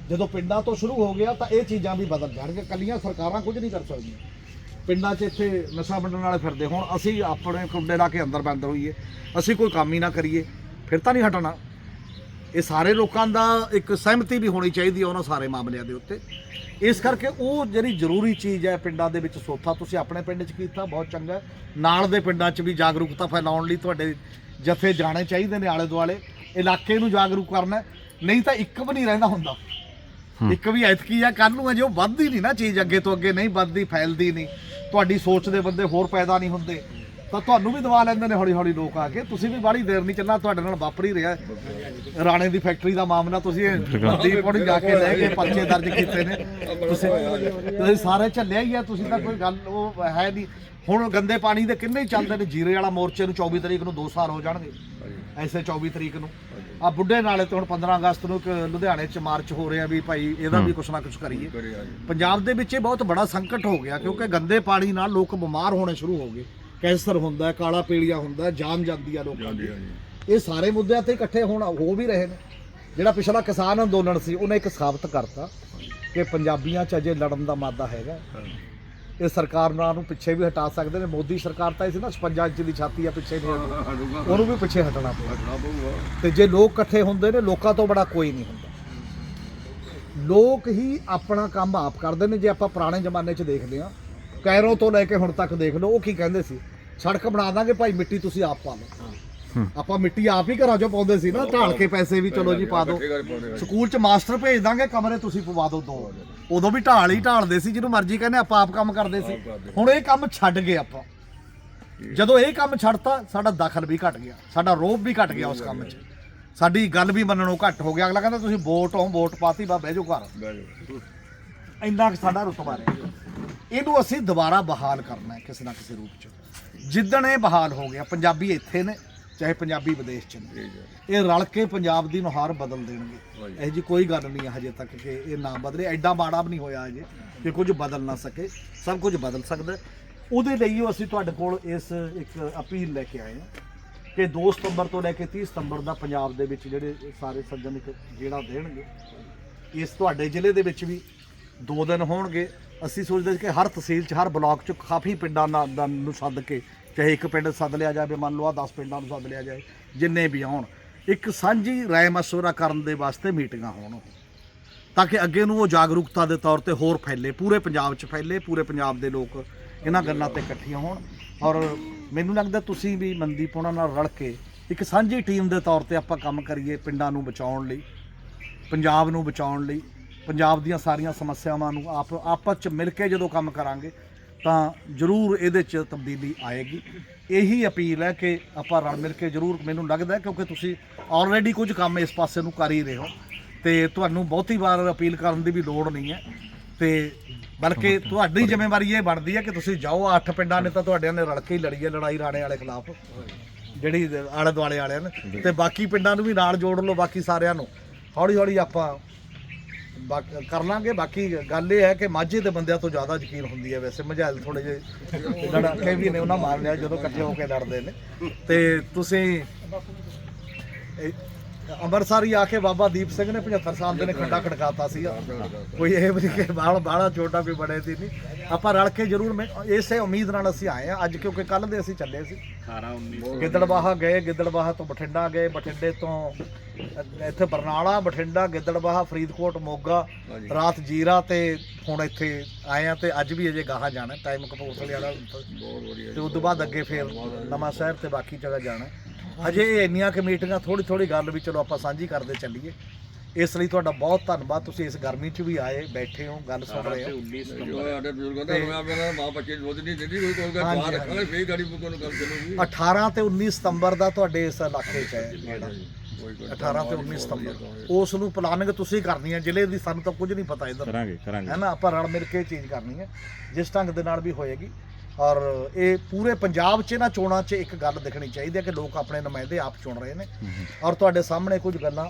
ਜਦੋਂ ਪਿੰਡਾਂ ਤੋਂ ਸ਼ੁਰੂ ਹੋ ਗਿਆ ਤਾਂ ਇਹ ਚੀਜ਼ਾਂ ਵੀ ਬਦਲ ਜਾਣਗੀਆਂ ਕੱਲੀਆਂ ਸਰਕਾਰਾਂ ਕੁਝ ਨਹੀਂ ਕਰ ਸਕਦੀਆਂ। ਪਿੰਡਾਂ 'ਚ ਇੱਥੇ ਨਸ਼ਾ ਵੰਡਣ ਵਾਲੇ ਫਿਰਦੇ ਹੁਣ, ਅਸੀਂ ਆਪਣੇ ਕੁੰਡੇ ਲਾ ਕੇ ਅੰਦਰ ਬੰਦ ਹੋਈਏ, ਅਸੀਂ ਕੋਈ ਕੰਮ ਹੀ ਨਾ ਕਰੀਏ, ਫਿਰ ਤਾਂ ਨਹੀਂ ਹਟਣਾ। ਇਹ ਸਾਰੇ ਲੋਕਾਂ ਦਾ ਇੱਕ ਸਹਿਮਤੀ ਵੀ ਹੋਣੀ ਚਾਹੀਦੀ ਹੈ ਉਹਨਾਂ ਸਾਰੇ ਮਾਮਲਿਆਂ ਦੇ ਉੱਤੇ। ਇਸ ਕਰਕੇ ਉਹ ਜਿਹੜੀ ਜ਼ਰੂਰੀ ਚੀਜ਼ ਹੈ ਪਿੰਡਾਂ ਦੇ ਵਿੱਚ ਸੋਥਾ, ਤੁਸੀਂ ਆਪਣੇ ਪਿੰਡ 'ਚ ਕੀਤਾ, ਬਹੁਤ ਚੰਗਾ। ਨਾਲ ਦੇ ਪਿੰਡਾਂ 'ਚ ਵੀ ਜਾਗਰੂਕਤਾ ਫੈਲਾਉਣ ਲਈ ਤੁਹਾਡੇ ਜਥੇ ਜਾਣੇ ਚਾਹੀਦੇ ਨੇ ਆਲੇ ਦੁਆਲੇ ਇਲਾਕੇ ਨੂੰ ਜਾਗਰੂਕ ਕਰਨਾ। ਨਹੀਂ ਤਾਂ ਇੱਕ ਵੀ ਨਹੀਂ ਰਹਿੰਦਾ ਹੁੰਦਾ। ਇੱਕ ਵੀ ਐਤਕੀ ਆ ਕੱਲ ਨੂੰ ਅਜੇ ਉਹ ਵੱਧਦੀ ਨਹੀਂ ਨਾ ਚੀਜ਼ ਅੱਗੇ ਤੋਂ ਅੱਗੇ ਨਹੀਂ ਵੱਧਦੀ ਫੈਲਦੀ ਨਹੀਂ। ਤੁਹਾਡੀ ਸੋਚ ਦੇ ਬੰਦੇ ਹੋਰ ਪੈਦਾ ਨਹੀਂ ਹੁੰਦੇ। ਤਾਂ ਤੁਹਾਨੂੰ ਵੀ ਦਵਾ ਲੈਂਦੇ ਨੇ ਹੌਲੀ ਹੌਲੀ ਲੋਕ ਆ ਕੇ। ਤੁਸੀਂ ਵੀ ਬਾਹਲੀ ਦੇਰ ਨਹੀਂ ਚੱਲਣਾ ਤੁਹਾਡੇ ਨਾਲ ਵਾਪਰ ਹੀ। ਰਿਹਾ ਰਾਣੇ ਦੀ ਫੈਕਟਰੀ ਦਾ ਮਾਮਲਾ ਤੁਸੀਂ ਦੀਪ ਕੋਲ ਜਾ ਕੇ ਲੈ ਕੇ ਪਰਚੇ ਦਰਜ ਕੀਤੇ ਨੇ। ਤੁਸੀਂ ਤੁਸੀਂ ਸਾਰੇ ਝੱਲਿਆ ਹੀ ਆ ਤੁਸੀਂ ਤਾਂ ਕੋਈ ਗੱਲ ਉਹ ਹੈ ਨਹੀਂ। ਹੁਣ ਗੰਦੇ ਪਾਣੀ ਦੇ ਕਿੰਨੇ ਹੀ ਚੱਲਦੇ ਨੇ? ਜੀਰੇ ਵਾਲਾ ਮੋਰਚੇ ਨੂੰ 24 ਤਰੀਕ ਨੂੰ 2 ਸਾਲ ਹੋ ਜਾਣਗੇ। ਐਸੇ 24 ਤਰੀਕ ਨੂੰ। ਆ ਬੁੱਢੇ ਨਾਲੇ ਤੇ ਹੁਣ 15 ਅਗਸਤ ਨੂੰ ਇੱਕ ਲੁਧਿਆਣੇ 'ਚ ਮਾਰਚ ਹੋ ਰਿਹਾ ਵੀ ਭਾਈ ਇਹਦਾ ਵੀ ਕੁਛ ਨਾ ਕੁਛ ਕਰੀਏ। ਪੰਜਾਬ ਦੇ ਵਿੱਚ ਇਹ ਬਹੁਤ ਬੜਾ ਸੰਕਟ ਹੋ ਗਿਆ ਕਿਉਂਕਿ ਗੰਦੇ ਪਾਣੀ ਨਾਲ ਲੋਕ ਬਿਮਾਰ ਹੋਣੇ ਸ਼ੁਰੂ ਹੋ ਗਏ। ਕੈਂਸਰ ਹੁੰਦਾ ਹੈ ਕਾਲਾ ਪੀਲੀਆ ਹੁੰਦਾ ਹੈ ਜਾਨ ਜਾਂਦੀ ਆ ਲੋਕਾਂ ਦੀ। ਇਹ ਸਾਰੇ ਮੁੱਦਿਆਂ ਤੇ ਇਕੱਠੇ ਹੋਣ ਹੋ ਵੀ ਰਹੇ ਨੇ। ਜਿਹੜਾ ਪਿਛਲਾ ਕਿਸਾਨ ਅੰਦੋਲਨ ਸੀ ਉਹਨੇ ਇੱਕ ਸਾਬਤ ਕਰਤਾ ਕਿ ਪੰਜਾਬੀਆਂ 'ਚ ਅਜੇ ਲੜਨ ਦਾ ਮਾਦਾ ਹੈਗਾ। ਇਹ ਸਰਕਾਰ ਨਾਲ ਨੂੰ ਪਿੱਛੇ ਵੀ ਹਟਾ ਸਕਦੇ ਨੇ। ਮੋਦੀ ਸਰਕਾਰ ਤਾਂ ਇਹ ਸੀ ਨਾ 56 ਇੰਚ ਦੀ ਛਾਤੀ ਆ ਪਿੱਛੇ ਨਹੀਂ ਹਟਦੀ। ਉਹਨੂੰ ਵੀ ਪਿੱਛੇ ਹਟਣਾ ਪਊਗਾ। ਤੇ ਜੇ ਲੋਕ ਇਕੱਠੇ ਹੁੰਦੇ ਨੇ ਲੋਕਾਂ ਤੋਂ ਬੜਾ ਕੋਈ ਨਹੀਂ ਹੁੰਦਾ। ਲੋਕ ਹੀ ਆਪਣਾ ਕੰਮ ਆਪ ਕਰਦੇ ਨੇ। ਜੇ ਆਪਾਂ ਪੁਰਾਣੇ ਜ਼ਮਾਨੇ 'ਚ ਦੇਖਦੇ ਹਾਂ ਕੈਰੋਂ ਤੋਂ ਲੈ ਕੇ ਹੁਣ ਤੱਕ ਦੇਖ ਲਓ ਉਹ ਕੀ ਕਹਿੰਦੇ ਸੀ? ਸੜਕ ਬਣਾ ਦਾਂਗੇ ਭਾਈ ਮਿੱਟੀ ਤੁਸੀਂ ਆਪ ਪਾ ਲਓ। ਆਪਾਂ ਮਿੱਟੀ ਆਪ ਹੀ ਘਰਾਂ 'ਚੋਂ ਪਾਉਂਦੇ ਸੀ ਨਾ ਢਾਲ ਕੇ ਪੈਸੇ ਵੀ ਚਲੋ ਜੀ ਪਾ ਦਿਓ। ਸਕੂਲ 'ਚ ਮਾਸਟਰ ਭੇਜ ਦਾਂਗੇ ਕਮਰੇ ਤੁਸੀਂ ਪਵਾ ਦਿਓ ਦੋ। ਉਦੋਂ ਵੀ ਢਾਲ ਹੀ ਢਾਲਦੇ ਸੀ ਜਿਹਨੂੰ ਮਰਜ਼ੀ ਕਹਿੰਦੇ ਆਪਾਂ ਆਪ ਕੰਮ ਕਰਦੇ ਸੀ। ਹੁਣ ਇਹ ਕੰਮ ਛੱਡ ਗਏ ਆਪਾਂ। ਜਦੋਂ ਇਹ ਕੰਮ ਛੱਡਤਾ ਸਾਡਾ ਦਖਲ ਵੀ ਘਟ ਗਿਆ ਸਾਡਾ ਰੋਬ ਵੀ ਘਟ ਗਿਆ ਉਸ ਕੰਮ 'ਚ। ਸਾਡੀ ਗੱਲ ਵੀ ਮੰਨਣੋਂ ਘੱਟ ਹੋ ਗਿਆ। ਅਗਲਾ ਕਹਿੰਦਾ ਤੁਸੀਂ ਵੋਟ ਹੋ ਵੋਟ ਪਾਤੀ ਬਾ ਬਹਿ ਜਾਓ ਘਰ। ਇੰਨਾ ਕੁ ਸਾਡਾ ਰੁਤਬਾ ਰਹਿ ਗਿਆ। ਇਹਨੂੰ ਅਸੀਂ ਦੁਬਾਰਾ ਬਹਾਲ ਕਰਨਾ ਹੈ ਕਿਸੇ ਨਾ ਕਿਸੇ ਰੂਪ 'ਚ। ਜਿੱਦਣ ਇਹ ਬਹਾਲ ਹੋ ਗਿਆ ਪੰਜਾਬੀ ਇੱਥੇ ਨੇ ਚਾਹੇ ਪੰਜਾਬੀ ਵਿਦੇਸ਼ 'ਚ ਨੇ। ਇਹ ਰਲ ਕੇ ਪੰਜਾਬ ਦੀ ਨੁਹਾਰ ਬਦਲ ਦੇਣਗੇ। ਇਹ ਜੀ ਕੋਈ ਗੱਲ ਨਹੀਂ ਹੈ ਹਜੇ ਤੱਕ ਕਿ ਇਹ ਨਾ ਬਦਲੇ। ਐਡਾ ਮਾੜਾ ਵੀ ਨਹੀਂ ਹੋਇਆ ਹਜੇ ਕਿ ਕੁਝ ਬਦਲ ਨਾ ਸਕੇ। ਸਭ ਕੁਝ ਬਦਲ ਸਕਦਾ। ਉਹਦੇ ਲਈ ਉਹ ਅਸੀਂ ਤੁਹਾਡੇ ਕੋਲ ਇਸ ਇੱਕ ਅਪੀਲ ਲੈ ਕੇ ਆਏ ਹਾਂ ਕਿ 2 ਸਤੰਬਰ ਤੋਂ ਲੈ ਕੇ 30 ਸਤੰਬਰ ਦਾ ਪੰਜਾਬ ਦੇ ਵਿੱਚ ਜਿਹੜੇ ਸਾਰੇ ਸੱਜਣ ਇੱਕ ਜਿਹੜਾ ਦੇਣਗੇ ਇਸ ਤੁਹਾਡੇ ਜ਼ਿਲ੍ਹੇ ਦੇ ਵਿੱਚ ਵੀ ਦੋ ਦਿਨ ਹੋਣਗੇ। ਅਸੀਂ ਸੋਚਦੇ ਸੀ ਕਿ ਹਰ ਤਹਿਸੀਲ 'ਚ ਹਰ ਬਲਾਕ 'ਚ ਕਾਫੀ ਪਿੰਡਾਂ ਦਾ ਨੂੰ ਸੱਦ ਕੇ ਚਾਹੇ ਇੱਕ ਪਿੰਡ ਸੱਦ ਲਿਆ ਜਾਵੇ, ਮੰਨ ਲਓ ਆ 10 ਪਿੰਡਾਂ ਨੂੰ ਸੱਦ ਲਿਆ ਜਾਏ, ਜਿੰਨੇ ਵੀ ਆਉਣ। ਇੱਕ ਸਾਂਝੀ ਰਾਏ ਮਸ਼ਵਰਾ ਕਰਨ ਦੇ ਵਾਸਤੇ ਮੀਟਿੰਗਾਂ ਹੋਣ ਤਾਂ ਕਿ ਅੱਗੇ ਨੂੰ ਉਹ ਜਾਗਰੂਕਤਾ ਦੇ ਤੌਰ ਤੇ ਹੋਰ ਫੈਲੇ, ਪੂਰੇ ਪੰਜਾਬ 'ਚ ਫੈਲੇ, ਪੂਰੇ ਪੰਜਾਬ ਦੇ ਲੋਕ ਇਹਨਾਂ ਗੱਲਾਂ ਤੇ ਇਕੱਠੀਆਂ ਹੋਣ। ਔਰ ਮੈਨੂੰ ਲੱਗਦਾ ਤੁਸੀਂ ਵੀ ਮਨਦੀਪ ਉਹਨਾਂ ਨਾਲ ਰਲ ਕੇ ਇੱਕ ਸਾਂਝੀ ਟੀਮ ਦੇ ਤੌਰ ਤੇ ਆਪਾਂ ਕੰਮ ਕਰੀਏ ਪਿੰਡਾਂ ਨੂੰ ਬਚਾਉਣ ਲਈ, ਪੰਜਾਬ ਨੂੰ ਬਚਾਉਣ ਲਈ, ਪੰਜਾਬ ਦੀਆਂ ਸਾਰੀਆਂ ਸਮੱਸਿਆਵਾਂ ਨੂੰ ਆਪ ਆਪਸ ਚ ਮਿਲ ਕੇ ਜਦੋਂ ਕੰਮ ਕਰਾਂਗੇ ਤਾਂ ਜ਼ਰੂਰ ਇਹਦੇ ਚ ਤਬਦੀਲੀ ਆਏਗੀ। ਇਹੀ ਅਪੀਲ ਹੈ ਕਿ ਆਪਾਂ ਰਲ ਮਿਲ ਕੇ ਜ਼ਰੂਰ ਮੈਨੂੰ ਲੱਗਦਾ ਕਿਉਂਕਿ ਤੁਸੀਂ ਆਲਰੇਡੀ ਕੁਝ ਕੰਮ ਇਸ ਪਾਸੇ ਨੂੰ ਕਰ ਹੀ ਰਹੇ ਹੋ। ਤੇ ਤੁਹਾਨੂੰ ਬਹੁਤੀ ਵਾਰ ਅਪੀਲ ਕਰਨ ਦੀ ਵੀ ਲੋੜ ਨਹੀਂ ਹੈ। ਤੇ ਬਲਕਿ ਤੁਹਾਡੀ ਜ਼ਿੰਮੇਵਾਰੀ ਇਹ ਬਣਦੀ ਹੈ ਕਿ ਤੁਸੀਂ ਜਾਓ ਅੱਠ ਪਿੰਡਾਂ ਨੇ ਤਾਂ ਤੁਹਾਡਿਆਂ ਨੇ ਰਲ ਕੇ ਹੀ ਲੜੀ ਹੈ ਲੜਾਈ ਰਾਣੇ ਵਾਲੇ ਖਿਲਾਫ। ਜਿਹੜੀ ਆਲੇ ਦੁਆਲੇ ਵਾਲਿਆਂ ਨੇ। ਤੇ ਬਾਕੀ ਪਿੰਡਾਂ ਨੂੰ ਵੀ ਨਾਲ ਜੋੜ ਲਓ ਬਾਕੀ ਸਾਰਿਆਂ ਨੂੰ। ਹੌਲੀ ਹੌਲੀ ਆਪਾਂ ਕਰ ਲਾਂਗੇ। ਬਾਕੀ ਗੱਲ ਇਹ ਹੈ ਕਿ ਮਾਝੇ ਦੇ ਬੰਦਿਆਂ ਤੋਂ ਜ਼ਿਆਦਾ ਯਕੀਨ ਹੁੰਦੀ ਹੈ ਵੈਸੇ। ਮਝੈਲ ਥੋੜੇ ਜਿਹੇ ਲੜਾਕੇ ਵੀ ਨੇ, ਉਹਨਾਂ ਮਾਰ ਲਿਆ, ਜਦੋਂ ਇਕੱਠੇ ਹੋ ਕੇ ਲੜਦੇ ਨੇ। ਤੇ ਤੁਸੀਂ ਇਹ ਅੰਮ੍ਰਿਤਸਰ ਹੀ ਆ ਕੇ ਬਾਬਾ ਦੀਪ ਸਿੰਘ ਨੇ 75 ਸਾਲ ਦੇ ਨੇ ਖੰਡਾ ਖੜਕਾਤਾ ਸੀ ਕੋਈ ਇਹ ਵੀ ਨਹੀਂ ਕਿ ਬਾਹਲਾ ਬਾਹਲਾ ਛੋਟਾ ਵੀ ਬੜੇ ਸੀ ਨਹੀਂ ਆਪਾਂ ਰਲ ਕੇ ਜ਼ਰੂਰ ਮੈਂ- ਇਸੇ ਉਮੀਦ ਨਾਲ ਅਸੀਂ ਆਏ ਆ ਅੱਜ ਕਿਉਂਕਿ ਕੱਲ ਦੇ ਅਸੀਂ ਚੱਲੇ ਸੀ। 18 19 ਗਿੱਦੜਬਾਹਾ ਗਏ, ਗਿੱਦੜਬਾਹਾ ਤੋਂ ਬਠਿੰਡਾ ਗਏ, ਬਠਿੰਡੇ ਤੋਂ ਇੱਥੇ ਬਰਨਾਲਾ ਬਠਿੰਡਾ ਗਿੱਦੜਬਾਹਾ ਫਰੀਦਕੋਟ ਮੋਗਾ ਰਾਤ ਜੀਰਾ ਤੇ ਹੁਣ ਇੱਥੇ ਆਏ ਆ ਤੇ ਅੱਜ ਵੀ ਅਜੇ ਗਾਹਾਂ ਜਾਣਾ ਟਾਈਮ ਕਪੂਰਥਲੇ ਵਾਲਾ ਤੇ ਉਸ ਤੋਂ ਬਾਅਦ ਅੱਗੇ ਫੇਰ ਨਵਾਂ ਸ਼ਹਿਰ ਤੇ ਬਾਕੀ ਜਗ੍ਹਾ ਜਾਣਾ। ਅਜੇ ਇਹ ਇੰਨੀਆਂ ਕੁ ਮੀਟਿੰਗਾਂ ਥੋੜੀ ਥੋੜੀ ਗੱਲ ਵੀ ਚਲੋ ਆਪਾਂ ਸਾਂਝੀ ਕਰਦੇ ਚੱਲੀਏ। ਇਸ ਲਈ ਤੁਹਾਡਾ ਬਹੁਤ ਧੰਨਵਾਦ ਤੁਸੀਂ ਇਸ ਗਰਮੀ 'ਚ ਵੀ ਆਏ ਬੈਠੇ ਹੋ ਗੱਲ ਸੁਣ ਰਹੇ ਹੋ। 19 ਸਾਡੇ ਬਜ਼ੁਰਗਾਂ ਦਾ ਮੈਂ ਆਪਣਾ ਮਾਂ ਬੱਚੇ ਦੁੱਧ ਨਹੀਂ ਦਿੰਦੀ ਕੋਈ ਕੋਈ ਗੱਲ ਬਾਹਰ ਰੱਖਾਂਗੇ ਫੇਰ ਗਾੜੀ ਬੁੱਕੋਂ ਨੂੰ ਗੱਲ ਚੱਲੂਗੀ। 18 ਤੇ 19 ਸਤੰਬਰ ਦਾ ਤੁਹਾਡੇ ਇਸ ਇਲਾਕੇ 'ਚ ਹੈ 18 ਤੇ 19 ਸਤੰਬਰ ਉਸ ਨੂੰ ਪਲਾਨਿੰਗ ਤੁਸੀਂ ਕਰਨੀ ਹੈ ਜ਼ਿਲ੍ਹੇ ਦੀ ਸਾਨੂੰ ਤਾਂ ਕੁਝ ਨਹੀਂ ਪਤਾ ਇਧਰ। ਕਰਾਂਗੇ ਕਰਾਂਗੇ। ਹੈ ਨਾ? ਆਪਾਂ ਰਲ ਮਿਲ ਕੇ ਚੀਜ਼ ਕਰਨੀ ਹੈ ਜਿਸ ਢੰਗ ਦੇ ਨਾਲ ਵੀ ਹੋਏਗੀ। ਔਰ ਇਹ ਪੂਰੇ ਪੰਜਾਬ 'ਚ ਨਾ ਚੋਣਾਂ 'ਚ ਇੱਕ ਗੱਲ ਦਿਖਣੀ ਚਾਹੀਦੀ ਹੈ ਕਿ ਲੋਕ ਆਪਣੇ ਨੁਮਾਇੰਦੇ ਆਪ ਚੁਣ ਰਹੇ ਨੇ। ਔਰ ਤੁਹਾਡੇ ਸਾਹਮਣੇ ਕੁਝ ਗੱਲਾਂ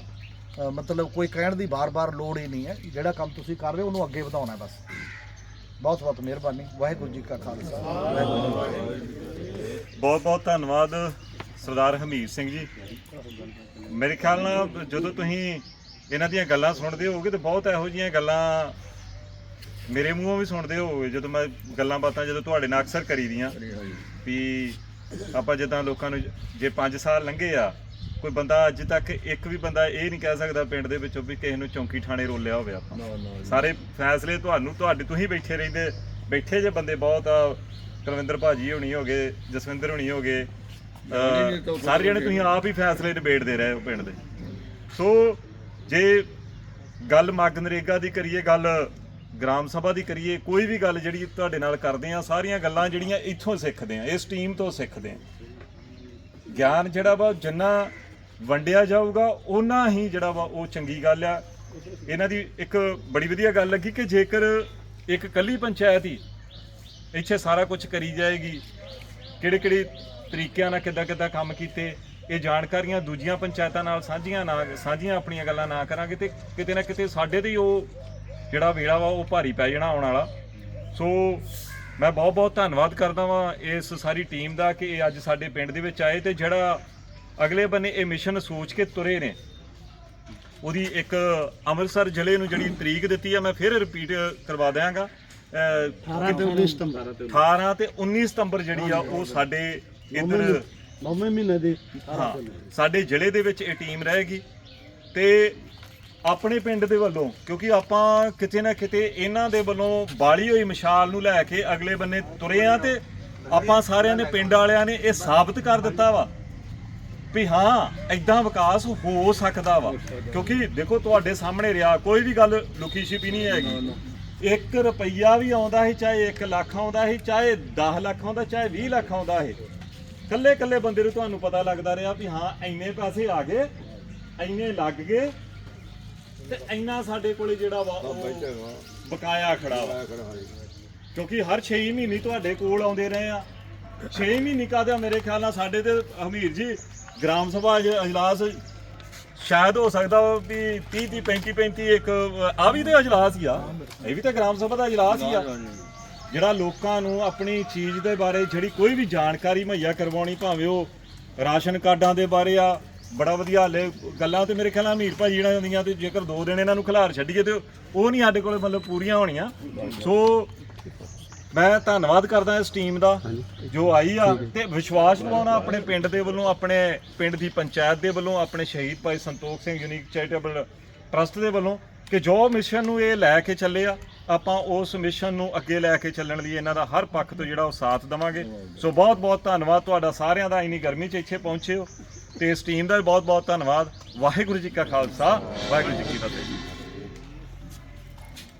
ਮਤਲਬ ਕੋਈ ਕਹਿਣ ਦੀ ਬਾਰ-ਬਾਰ ਲੋੜ ਹੀ ਨਹੀਂ ਹੈ। ਜਿਹੜਾ ਕੰਮ ਤੁਸੀਂ ਕਰ ਰਹੇ ਹੋ ਉਹਨੂੰ ਅੱਗੇ ਵਧਾਉਣਾ ਹੈ ਬਸ। ਬਹੁਤ ਬਹੁਤ ਮਿਹਰਬਾਨੀ। ਵਾਹਿਗੁਰੂ ਜੀ ਕਾ ਖਾਲਸਾ। ਵਾਹਿਗੁਰੂ ਜੀ ਕੀ ਫਤਿਹ ਬਹੁਤ ਬਹੁਤ ਧੰਨਵਾਦ ਸਰਦਾਰ ਹਮੀਰ ਸਿੰਘ ਜੀ। ਮੇਰੇ ਖਿਆਲ ਨਾਲ ਜਦੋਂ ਤੁਸੀਂ ਇਹਨਾਂ ਦੀਆਂ ਗੱਲਾਂ ਸੁਣਦੇ ਹੋਵੋਗੇ ਤੇ ਬਹੁਤ ਇਹੋ ਜਿਹੀਆਂ ਗੱਲਾਂ ਮੇਰੇ ਮੂੰਹੋਂ ਵੀ ਸੁਣਦੇ ਹੋਵੋਗੇ। ਜਦੋਂ ਮੈਂ ਗੱਲਾਂ ਬਾਤਾਂ ਜਦੋਂ ਤੁਹਾਡੇ ਨਾਲ ਅਕਸਰ ਕਰੀਦੀਆਂ ਵੀ ਆਪਾਂ ਜਿੱਦਾਂ ਲੋਕਾਂ ਨੂੰ ਜੇ 5 ਸਾਲ ਲੰਘੇ ਆ ਕੋਈ ਬੰਦਾ ਅੱਜ ਤੱਕ ਇੱਕ ਵੀ ਬੰਦਾ ਇਹ ਨਹੀਂ ਕਹਿ ਸਕਦਾ ਪਿੰਡ ਦੇ ਵਿੱਚੋਂ ਵੀ ਕਿਸੇ ਨੂੰ ਚੌਂਕੀ ਥਾਣੇ ਰੋਲਿਆ ਹੋਵੇ ਆਪਾਂ। ਸਾਰੇ ਫੈਸਲੇ ਤੁਹਾਨੂੰ ਤੁਹਾਡੇ ਤੁਸੀਂ ਬੈਠੇ ਰਹਿੰਦੇ ਬੈਠੇ ਜੇ ਬੰਦੇ ਬਹੁਤ ਆ ਕੁਲਵਿੰਦਰ ਭਾਜੀ ਹੋਣੀ ਹੋਗੇ ਜਸਵਿੰਦਰ ਹੋਣੀ ਹੋਗੇ ਅਹ, ਸਾਰੇ ਜਣੇ ਤੁਸੀਂ ਆਪ ਹੀ ਫੈਸਲੇ ਨਿਬੇੜਦੇ ਰਹੇ ਹੋ ਪਿੰਡ ਦੇ। ਸੋ ਜੇ ਗੱਲ ਮੱਗ ਨਰੇਗਾ ਦੀ ਕਰੀਏ ਗੱਲ ਗ੍ਰਾਮ ਸਭਾ ਦੀ ਕਰੀਏ ਕੋਈ ਵੀ ਗੱਲ ਜਿਹੜੀ ਤੁਹਾਡੇ ਨਾਲ ਕਰਦੇ ਆ ਸਾਰੀਆਂ ਗੱਲਾਂ ਜਿਹੜੀਆਂ ਇੱਥੋਂ ਸਿੱਖਦੇ ਆ ਇਸ ਟੀਮ ਤੋਂ ਸਿੱਖਦੇ ਆ ਗਿਆਨ ਜਿਹੜਾ ਵਾ ਜਿੰਨਾ ਵੰਡਿਆ ਜਾਊਗਾ ਉਹਨਾਂ ਹੀ ਜਿਹੜਾ ਵਾ ਉਹ ਚੰਗੀ ਗੱਲ ਆ। ਇਹਨਾਂ ਦੀ ਇੱਕ ਬੜੀ ਵਧੀਆ ਗੱਲ ਲੱਗੀ ਕਿ ਜੇਕਰ ਇੱਕ ਕੱਲੀ ਪੰਚਾਇਤ ਹੀ ਇੱਥੇ ਸਾਰਾ ਕੁਝ ਕਰੀ ਜਾਏਗੀ ਕਿਹੜੇ ਕਿਹੜੇ ਤਰੀਕਿਆਂ ਨਾਲ ਕਿੱਦਾਂ ਕਿੱਦਾਂ ਕੰਮ ਕੀਤੇ, ਇਹ ਜਾਣਕਾਰੀਆਂ ਦੂਜੀਆਂ ਪੰਚਾਇਤਾਂ ਨਾਲ ਸਾਂਝੀਆਂ ਨਾ, ਸਾਂਝੀਆਂ ਆਪਣੀਆਂ ਗੱਲਾਂ ਨਾ ਕਰਾਂਗੇ ਤੇ ਕਿਤੇ ਨਾ ਕਿਤੇ ਸਾਡੇ ਤੇ ਹੀ ਉਹ ਜਿਹੜਾ ਵੇੜਾ ਵਾ, ਉਹ ਭਾਰੀ ਪੈ ਜਾਣਾ ਆਉਣ ਵਾਲਾ। ਸੋ ਮੈਂ ਬਹੁਤ ਬਹੁਤ ਧੰਨਵਾਦ ਕਰਦਾ ਵਾਂ ਇਸ ਸਾਰੀ ਟੀਮ ਦਾ ਕਿ ਇਹ ਅੱਜ ਸਾਡੇ ਪਿੰਡ ਦੇ ਵਿੱਚ ਆਏ ਤੇ ਜਿਹੜਾ ਅਗਲੇ ਬੰਨੇ ਇਹ ਮਿਸ਼ਨ ਸੋਚ ਕੇ ਤੁਰੇ ਨੇ। ਉਹਦੀ ਇੱਕ ਅੰਮ੍ਰਿਤਸਰ ਜ਼ਿਲ੍ਹੇ ਨੂੰ ਜਿਹੜੀ ਤਰੀਕ ਦਿੱਤੀ ਆ, ਮੈਂ ਫਿਰ ਰਿਪੀਟ ਕਰਵਾ ਦਿਆਂਗਾ। 18 ਤੇ 19 ਸਤੰਬਰ 18 ਤੇ 19 ਸਤੰਬਰ ਜਿਹੜੀ ਆ ਉਹ ਸਾਡੇ ਇੱਧਰ ਨੌਵੇਂ ਮਹੀਨੇ ਦੀ ਹਾਂ ਸਾਡੇ ਜ਼ਿਲ੍ਹੇ ਦੇ ਵਿੱਚ ਇਹ ਟੀਮ ਰਹੇਗੀ। ਤੇ ਆਪਣੇ ਪਿੰਡ ਦੇ ਵੱਲੋਂ ਕਿਉਂਕਿ ਆਪਾਂ ਕਿਤੇ ਨਾ ਕਿਤੇ ਇਹਨਾਂ ਦੇ ਵੱਲੋਂ ਬਾਲੀ ਹੋਈ ਮਿਸਾਲ ਨੂੰ ਲੈ ਕੇ ਅਗਲੇ ਬੰਨੇ ਤੁਰੇ ਆ ਤੇ ਆਪਾਂ ਸਾਰਿਆਂ ਨੇ ਪਿੰਡ ਵਾਲਿਆਂ ਨੇ ਇਹ ਸਾਬਤ ਕਰ ਦਿੱਤਾ ਵਾ ਵੀ ਹਾਂ ਐਦਾਂ ਵਿਕਾਸ ਹੋ ਸਕਦਾ ਵਾ। ਕਿਉਂਕਿ ਦੇਖੋ ਤੁਹਾਡੇ ਸਾਹਮਣੇ ਰਿਹਾ ਕੋਈ ਵੀ ਗੱਲ ਲੁਕੀ ਛਿਪੀ ਨਹੀਂ ਹੈਗੀ। 1 ਰੁਪਈਆ ਵੀ ਆਉਂਦਾ ਸੀ ਚਾਹੇ 1 ਲੱਖ ਆਉਂਦਾ ਸੀ ਚਾਹੇ 10 ਲੱਖ ਆਉਂਦਾ ਚਾਹੇ 20 ਲੱਖ ਆਉਂਦਾ ਸੀ। ਕੱਲੇ ਕੱਲੇ ਬੰਦੇ ਨੂੰ ਤੁਹਾਨੂੰ ਪਤਾ ਲੱਗਦਾ ਰਿਹਾ ਵੀ ਹਾਂ ਇੰਨੇ ਪੈਸੇ ਆ ਗਏ ਇੰਨੇ ਲੱਗ ਗਏ ਤੇ ਇੰਨਾ ਸਾਡੇ ਕੋਲੇ ਜਿਹੜਾ ਵਾ ਉਹ ਬਕਾਇਆ ਖੜਾ ਵਾ। ਕਿਉਂਕਿ ਹਰ 6 ਮਹੀਨੇ ਤੁਹਾਡੇ ਕੋਲ ਆਉਂਦੇ ਰਹੇ ਆ। 6 ਮਹੀਨੇ ਕਾਹਦਾ ਮੇਰੇ ਖਿਆਲ ਨਾਲ? ਸਾਡੇ ਤੇ ਹਮੀਰ ਜੀ ਗ੍ਰਾਮ ਸਭਾ ਅਜਲਾਸ ਸ਼ਾਇਦ ਹੋ ਸਕਦਾ ਵਾ ਵੀ 30 30 35 35 ਇੱਕ ਆ ਵੀ ਤੇ ਅਜਲਾਸ ਹੀ ਆ। ਇਹ ਵੀ ਤਾਂ ਗ੍ਰਾਮ ਸਭਾ ਦਾ ਅਜਲਾਸ ਹੀ ਆ। ਜਿਹੜਾ ਲੋਕਾਂ ਨੂੰ ਆਪਣੀ ਚੀਜ਼ ਦੇ ਬਾਰੇ ਜਿਹੜੀ ਕੋਈ ਵੀ ਜਾਣਕਾਰੀ ਮੁਹੱਈਆ ਕਰਵਾਉਣੀ ਭਾਵੇਂ ਉਹ ਰਾਸ਼ਨ ਕਾਰਡਾਂ ਦੇ ਬਾਰੇ ਆ ਬੜਾ ਵਧੀਆ ਹਲੇ ਗੱਲਾਂ ਤੇ ਮੇਰੇ ਖਿਆਲ ਨਾਲ ਹਮੀਰ ਭਾਜੀ ਇਹਨਾਂ ਦੀਆਂ ਤੇ ਜੇਕਰ ਦੋ ਦਿਨ ਇਹਨਾਂ ਨੂੰ ਖਿਲਾਰ ਛੱਡੀਏ ਤੇ ਉਹ ਨਹੀਂ ਸਾਡੇ ਕੋਲੇ ਮਤਲਬ ਪੂਰੀਆਂ ਹੋਣੀਆਂ। ਸੋ ਮੈਂ ਧੰਨਵਾਦ ਕਰਦਾ ਇਸ ਟੀਮ ਦਾ ਜੋ ਆਈ ਆ ਤੇ ਵਿਸ਼ਵਾਸ ਦਿਵਾਉਣਾ ਆਪਣੇ ਪਿੰਡ ਦੇ ਵੱਲੋਂ ਆਪਣੇ ਪਿੰਡ ਦੀ ਪੰਚਾਇਤ ਦੇ ਵੱਲੋਂ ਆਪਣੇ Shaheed Bhai Santokh Singh unique charitable trust ਦੇ ਵੱਲੋਂ ਕਿ ਜੋ ਮਿਸ਼ਨ ਨੂੰ ਇਹ ਲੈ ਕੇ ਚੱਲੇ ਆ ਆਪਾਂ ਉਸ ਮਿਸ਼ਨ ਨੂੰ ਅੱਗੇ ਲੈ ਕੇ ਚੱਲਣ ਲਈ ਇਹਨਾਂ ਦਾ ਹਰ ਪੱਖ ਤੋਂ ਜਿਹੜਾ ਉਹ ਸਾਥ ਦੇਵਾਂਗੇ। ਸੋ ਬਹੁਤ ਬਹੁਤ ਧੰਨਵਾਦ ਤੁਹਾਡਾ ਸਾਰਿਆਂ ਦਾ ਇੰਨੀ ਗਰਮੀ 'ਚ ਇੱਥੇ ਪਹੁੰਚੇ ਹੋ। ਤੇ ਇਸ ਟੀਮ ਦਾ ਵੀ ਬਹੁਤ ਬਹੁਤ ਧੰਨਵਾਦ। ਵਾਹਿਗੁਰੂ ਜੀ ਕਾ ਖਾਲਸਾ ਵਾਹਿਗੁਰੂ ਜੀ ਕੀ ਫਤਿਹ।